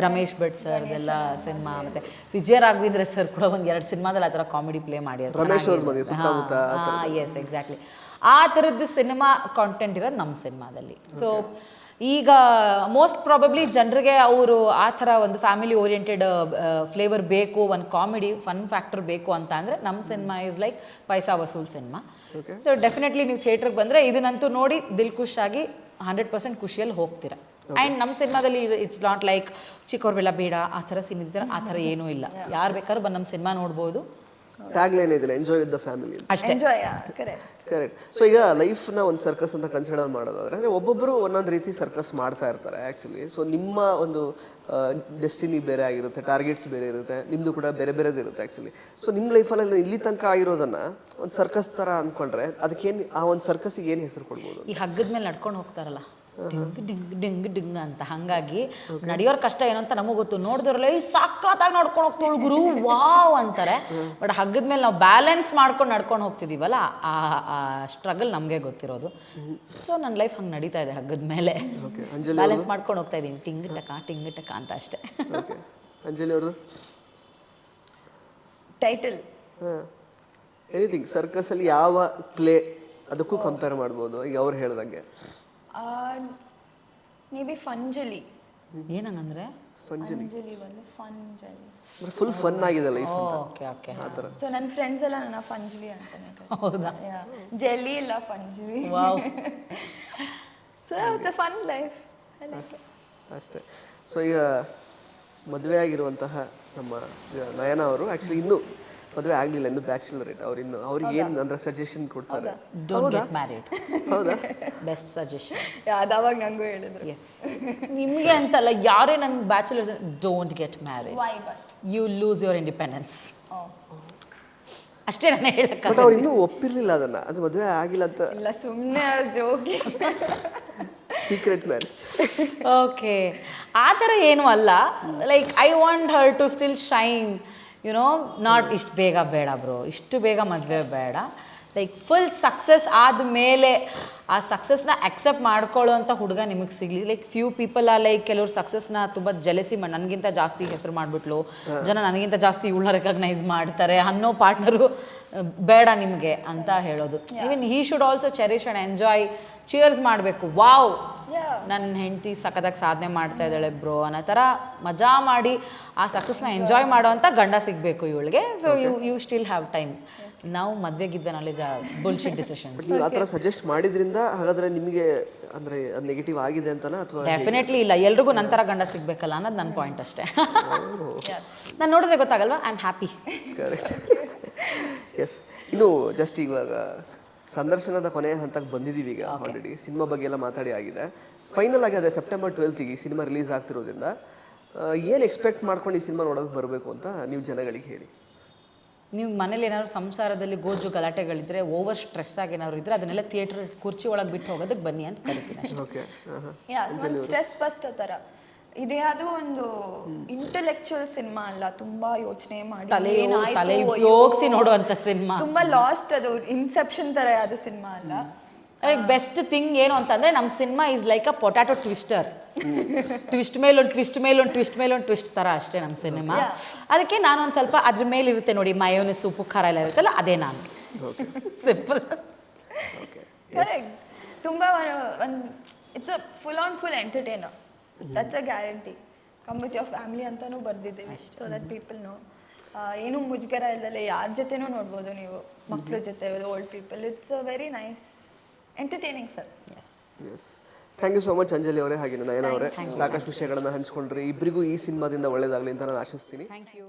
ರಮೇಶ್ ಭಟ್ ಸರ್ದೆಲ್ಲ ಸಿನಿಮಾ ಮತ್ತೆ ವಿಜಯ ರಾಘವೇಂದ್ರ ಸರ್ ಕೂಡ ಒಂದು ಎರಡು ಸಿನಿಮಾದಲ್ಲಿ ಆ ಥರ ಕಾಮಿಡಿ ಪ್ಲೇ ಮಾಡಿ ಎಸ್ ಎಕ್ಸಾಕ್ಟ್ಲಿ ಆ ಥರದ್ದು. ಸಿನಿಮಾ ಕಾಂಟೆಂಟ್ ಇರೋದು ನಮ್ಮ ಸಿನಿಮಾದಲ್ಲಿ ಸೊ ಈಗ ಮೋಸ್ಟ್ ಪ್ರಾಬಬ್ಲಿ ಜನರಿಗೆ ಅವರು ಆ ಥರ ಒಂದು ಫ್ಯಾಮಿಲಿ ಓರಿಯೆಂಟೆಡ್ ಫ್ಲೇವರ್ ಬೇಕು ಒಂದು ಕಾಮಿಡಿ ಫನ್ ಫ್ಯಾಕ್ಟರ್ ಬೇಕು ಅಂತ ಅಂದರೆ ನಮ್ಮ cinema is like paisa vasool cinema so definitely ನೀವು ಥಿಯೇಟ್ರಿಗೆ ಬಂದರೆ ಇದನ್ನಂತೂ ನೋಡಿ ದಿಲ್ ಆಗಿ ಹಂಡ್ರೆಡ್ ಪರ್ಸೆಂಟ್ ಖುಷಿಯಲ್ಲಿ ಹೋಗ್ತೀರಾ. ಆ್ಯಂಡ್ ನಮ್ಮ ಸಿನಿಮಾದಲ್ಲಿ ಇಟ್ಸ್ ನಾಟ್ ಲೈಕ್ ಚಿಕ್ಕವ್ರವೆಲ್ಲ ಬೇಡ ಆ ಥರ ಸೀನ್ ಇದ್ದಾರೆ ಆ ಥರ ಏನೂ ಇಲ್ಲ. ಯಾರು ಬೇಕಾದ್ರೂ ಬಂದು ನಮ್ಮ ಸಿನಿಮಾ ನೋಡ್ಬೋದು. ಟ್ಯಾಗ್ ಲೈನ್ ಇದಿಲ್ಲ ಎಂಜಾಯ್ ವಿತ್ ದ ಫ್ಯಾಮಿಲಿ ಅಷ್ಟೇ. ಎಂಜಾಯ್ ಕರೆಕ್ಟ್ ಕರೆಕ್ಟ್ ಸೊ ಈಗ ಲೈಫ್ನ ಒಂದು ಸರ್ಕಸ್ ಅಂತ ಕನ್ಸಿಡರ್ ಮಾಡೋದಾದ್ರೆ ಅಂದರೆ ಒಬ್ಬೊಬ್ಬರು ಒಂದೊಂದು ರೀತಿ ಸರ್ಕಸ್ ಮಾಡ್ತಾ ಇರ್ತಾರೆ ಆ್ಯಕ್ಚುಲಿ ಸೊ ನಿಮ್ಮ ಒಂದು ಡೆಸ್ಟಿನಿ ಬೇರೆ ಆಗಿರುತ್ತೆ ಟಾರ್ಗೆಟ್ಸ್ ಬೇರೆ ಇರುತ್ತೆ ನಿಮ್ಮದು ಕೂಡ ಬೇರೆ ಬೇರೆದು ಇರುತ್ತೆ ಆ್ಯಕ್ಚುಲಿ ಸೊ ನಿಮ್ಮ ಲೈಫಲ್ಲಿ ಇಲ್ಲಿ ತನಕ ಆಗಿರೋದನ್ನ ಒಂದು ಸರ್ಕಸ್ ಥರ ಅಂದ್ಕೊಂಡ್ರೆ ಅದಕ್ಕೇನು ಆ ಒಂದು ಸರ್ಕಸ್ಸಿಗೆ ಏನು ಹೆಸರು ಕೊಡ್ಬೋದು? ಈ ಹಗ್ಗದ ಮೇಲೆ ನಡ್ಕೊಂಡು ಹೋಗ್ತಾರಲ್ಲ. ಡಿಂಗ್ ಡಿಂಗ್ ಡಿಂಗ್ ಡಿಂಗ್ ಅಂತ. ಹಂಗಾಗಿ ನಡೆಯೋರ್ ಕಷ್ಟ ಏನಂತ ಅಂತ ನಮಗ್ ಗೊತ್ತು. ನೋಡಿದ್ರಲ್ಲ ಈ ಸಖತ್ತಾಗಿ ನಡ್ಕೊಂಡು ಹೋಗ್ತಾಳು ಗುರು ವಾವ್ ಅಂತಾರೆ. ಬಟ್ ಹಗ್ಗದ ಮೇಲೆ ನಾವು ಬ್ಯಾಲೆನ್ಸ್ ಮಾಡ್ಕೊಂಡು ನಡ್ಕೊಂಡು ಹೋಗ್ತಿದೀವಲ್ಲ ಆ ಸ್ಟ್ರಗಲ್ ನಮಗೆ ಗೊತ್ತಿರೋದು. ಸೊ ನನ್ನ ಲೈಫ್ ಹಂಗೆ ನಡೀತಾ ಇದೆ ಹಗ್ಗದ ಮೇಲೆ ಓಕೆ ಅಂಜಲಿ ಬ್ಯಾಲೆನ್ಸ್ ಮಾಡ್ಕೊಂಡು ಹೋಗ್ತಾ ಇದ್ದೀನಿ ಟಿಂಗ್ ಟಕ ಟಿಂಗ್ ಟಕ ಅಂತ ಅಷ್ಟೇ. ಓಕೆ ಅಂಜಲಿ ಅವರು ಟೈಟಲ್ ಎನಿಥಿಂಗ್ ಸರ್ಕಸ್ ಸರ್ಕಸಲ್ಲಿ ಯಾವ ಪ್ಲೇ ಅದಕ್ಕೂ ಕಂಪೇರ್ ಮಾಡ್ಬೋದು ಈಗ ಅವ್ರು ಹೇಳ್ದಂಗೆ. ಮೇ ಬಿ ಫಂಜಲಿ ಏನಂಗಂದ್ರೆ? ಫಂಜಲಿ ಫಂಜಲಿ ಒಂದು ಫಂಜಲಿ ಅಂದ್ರೆ ಫುಲ್ ಫನ್ ಆಗಿದೆ ಲೈಫ್ ಅಂತ. ಓಕೆ ಓಕೆ ಆ ಥರ. ಸೊ ನನ್ನ ಫ್ರೆಂಡ್ಸ್ ಎಲ್ಲ ನನ್ನ ಫಂಜಲಿ ಅಂತಾನೆ ಹೌದಾ? ಜೆಲ್ಲಿ ಇಲ್ಲ Funjali wow so it's a fun life ಅಷ್ಟೇ ಸೊ ಈಗ ಮದುವೆ ಆಗಿರುವಂತಹ ನಮ್ಮ ನಯನ ಅವರು ಆ್ಯಕ್ಚುಲಿ ಇನ್ನೂ ಮದುವೆ ಆಗಲಿಲ್ಲ ಇನ್ನು ಬ್ಯಾಚುಲರೇಟ್ ಅವ್ರು ಇನ್ನು ಅವ್ರಿಗೆ ಏನು ಅಂದ್ರೆ ಸಜೆಷನ್ ಕೊಡ್ತಾರೆ? ಡೋಂಟ್ ಗೆಟ್ ಮ್ಯಾರಿಡ್ ಹೌದಾ? ಬೆಸ್ಟ್ ಸಜೆಷನ್ ಅದಾವಾಗ ನಂಗೂ ಹೇಳಿದ್ರು. ಎಸ್ ನಿಮಗೆ ಅಂತಲ್ಲ ಯಾರೇ ನನ್ನ bachelors don't get marriage why but you lose your independence ಅಷ್ಟೇ ನಾನು ಹೇಳಕ್ಕ ಬಟ್ ಅವ್ರು ಇನ್ನೂ ಒಪ್ಪಿರ್ಲಿಲ್ಲ ಅದನ್ನ. ಅದು ಮದುವೆ ಆಗಿಲ್ಲ ಅಂತ. ಇಲ್ಲ ಸುಮ್ಮನೆ ಜೋಗಿ ಸೀಕ್ರೆಟ್ ಮ್ಯಾರೇಜ್ ಓಕೆ ಆ ಥರ ಏನೂ ಅಲ್ಲ. Like I want her to still shine you know not ಇಷ್ಟು ಬೇಗ ಬೇಡ ಬ್ರೋ ಇಷ್ಟು ಬೇಗ ಮದುವೆ ಬೇಡ. ಲೈಕ್ ಫುಲ್ ಸಕ್ಸಸ್ ಆದಮೇಲೆ ಆ ಸಕ್ಸಸ್ನ ಅಕ್ಸೆಪ್ಟ್ ಮಾಡ್ಕೊಳ್ಳೋಂಥ ಹುಡುಗ ನಿಮಗೆ ಸಿಗಲಿ. ಲೈಕ್ ಫ್ಯೂ ಪೀಪಲ್ ಆ ಲೈಕ್ ಕೆಲವ್ರು ಸಕ್ಸಸ್ನ ತುಂಬ ಜಲಸಿ ಮಾಡಿ ನನಗಿಂತ ಜಾಸ್ತಿ ಹೆಸರು ಮಾಡಿಬಿಟ್ಲು. ಜನ ನನಗಿಂತ ಜಾಸ್ತಿ ಇವಳನ್ನ ರೆಕಗ್ನೈಸ್ ಮಾಡ್ತಾರೆ. ಅನ್ನೋ ಪಾರ್ಟ್ನರು ಬೇಡ ನಿಮಗೆ ಅಂತ ಹೇಳೋದು. Even he should also cherish and enjoy cheers ಮಾಡಬೇಕು. ವಾವ್. ನನ್ನ ಹೆಂಡತಿ ಸಖತ್ತಾಗಿ ಸಾಧನೆ ಮಾಡ್ತಾ ಇದ್ದಾಳೆ ಬ್ರೋ ಅನ್ನೋ ಥರ ಮಜಾ ಮಾಡಿ ಆ ಸಕ್ಸಸ್ನ ಎಂಜಾಯ್ ಮಾಡೋವಂಥ ಗಂಡ ಸಿಗಬೇಕು ಇವಳಿಗೆ. So you you still have time ನಾವು ಮದುವೆಗಿದ್ದ ನಾಲೆಜ್ ಬುಲ್ಶಿಟ್ ಡಿಸಿಷನ್ ನೀವು ಆ ಥರ ಸಜೆಸ್ಟ್ ಮಾಡಿದ್ರಿಂದ ಹಾಗಾದ್ರೆ ನಿಮಗೆ ಅಂದರೆ ಅದು ನೆಗೆಟಿವ್ ಆಗಿದೆ ಅಂತನಾ ಅಥವಾ ಡೆಫಿನೆಟ್ಲಿ ಇಲ್ಲ. ಎಲ್ರಿಗೂ ನಂತರ ಗಂಡ ಸಿಗಬೇಕಲ್ಲ ಅನ್ನೋದು ನನ್ನ ಪಾಯಿಂಟ್ ಅಷ್ಟೇ. ನಾನು ನೋಡಿದ್ರೆ ಗೊತ್ತಾಗಲ್ವಾ? I am happy correct yes ಇನ್ನು ಜಸ್ಟ್ ಇವಾಗ ಸಂದರ್ಶನದ ಕೊನೆಯ ಹಂತಕ್ಕೆ ಬಂದಿದ್ದೀವಿ ಈಗ ಆಲ್ರೆಡಿ ಸಿನಿಮಾ ಬಗ್ಗೆ ಎಲ್ಲ ಮಾತಾಡಿ ಆಗಿದೆ. ಫೈನಲ್ ಆಗಿ ಅದೇ ಸೆಪ್ಟೆಂಬರ್ ಟ್ವೆಲ್ತಿಗೆ ಈ ಸಿನಿಮಾ ರಿಲೀಸ್ ಆಗ್ತಿರೋದ್ರಿಂದ ಏನು ಎಕ್ಸ್ಪೆಕ್ಟ್ ಮಾಡ್ಕೊಂಡು ಈ ಸಿನಿಮಾ ನೋಡೋಕೆ ಬರಬೇಕು ಅಂತ ನೀವು ಜನಗಳಿಗೆ ಹೇಳಿ. ನೀವು ಮನೇಲಿ ಏನಾದ್ರು ಸಂಸಾರದಲ್ಲಿ ಗೋಜು ಗಲಾಟೆಗಳಿದ್ರೆ ಓವರ್ ಸ್ಟ್ರೆಸ್ ಆಗಿ ಏನಾದ್ರು ಇದ್ರೆ ಅದನ್ನೆಲ್ಲ ಥಿಯೇಟರ್ ಕುರ್ಚಿ ಒಳಗೆ ಬಿಟ್ಟು ಹೋಗೋದಕ್ಕೆ ಬನ್ನಿ ಅಂತ ಕರಿತೀನಿ ಓಕೆ ಯಾ ಒಂದು ಸ್ಟ್ರೆಸ್ ಫಸ್ಟ್ ಥರ ಇದ್ಯಾವುದು ಒಂದು ಇಂಟೆಲೆಕ್ಚುಯಲ್ ಸಿನಿಮಾ ಅಲ್ಲ ತುಂಬಾ ಯೋಚನೆ ಮಾಡಿ ತಲೆ ಏನಾಯ್ತು, ತಲೆ ಅಯ್ಯೋ. ಉಪಯೋಗಿಸಿ ನೋಡುವಂಥ ಸಿನಿಮಾ ತುಂಬಾ ಲಾಸ್ಟ್ ಅದು ಇನ್ಸೆಪ್ಷನ್ ತರ ಯಾವುದು ಸಿನಿಮಾ ಅಲ್ಲ. ಲೈಕ್ ಬೆಸ್ಟ್ ಥಿಂಗ್ ಏನು ಅಂತಂದ್ರೆ ನಮ್ಮ cinema is like a potato twister twist ಮೇಲೆ ಒಂದು ಟ್ವಿಸ್ಟ್ ಮೇಲೆ ಒಂದು ಟ್ವಿಸ್ಟ್ ಮೇಲೆ ಒಂದು ಟ್ವಿಸ್ಟ್ ಥರ ಅಷ್ಟೇ ನಮ್ಮ ಸಿನಿಮಾ ಅದಕ್ಕೆ ನಾನು ಒಂದು ಸ್ವಲ್ಪ ಅದ್ರ ಮೇಲೆ ಇರುತ್ತೆ ನೋಡಿ ಮಯೋನಿಸ್ ಉಪ್ಪು ಖಾರ ಎಲ್ಲ ಇರುತ್ತಲ್ಲ ಅದೇ ನಾನು. ಸಿಂಪಲ್ ಕರೆಕ್ಟ್ ತುಂಬಾ ಒಂದು it's a full on full entertainer that's a guarantee come with your family ಅಂತಾನೂ ಬರ್ದಿದ್ದೀವಿ ಸೊ ದಟ್ ಪೀಪಲ್ ನೋ ಏನು ಮುಜುಗರ ಇಲ್ಲದಲ್ಲ ಯಾರ ಜೊತೆನೂ ನೋಡ್ಬೋದು ನೀವು ಮಕ್ಕಳ ಜೊತೆ old people it's a very nice entertaining sir yes yes thank you so much Anjali ಅವರೇ ಹಾಗೆ ನಯನ ಅವರೇ. ಸಾಕಷ್ಟು ವಿಷಯಗಳನ್ನು ಹಂಚ್ಕೊಂಡ್ರಿ. ಇಬ್ಬರಿಗೂ ಈ ಸಿನಿಮಾದಿಂದ ಒಳ್ಳೇದಾಗಲಿ ಅಂತ ನಾನು ಆಶಿಸ್ತೀನಿ. Thank you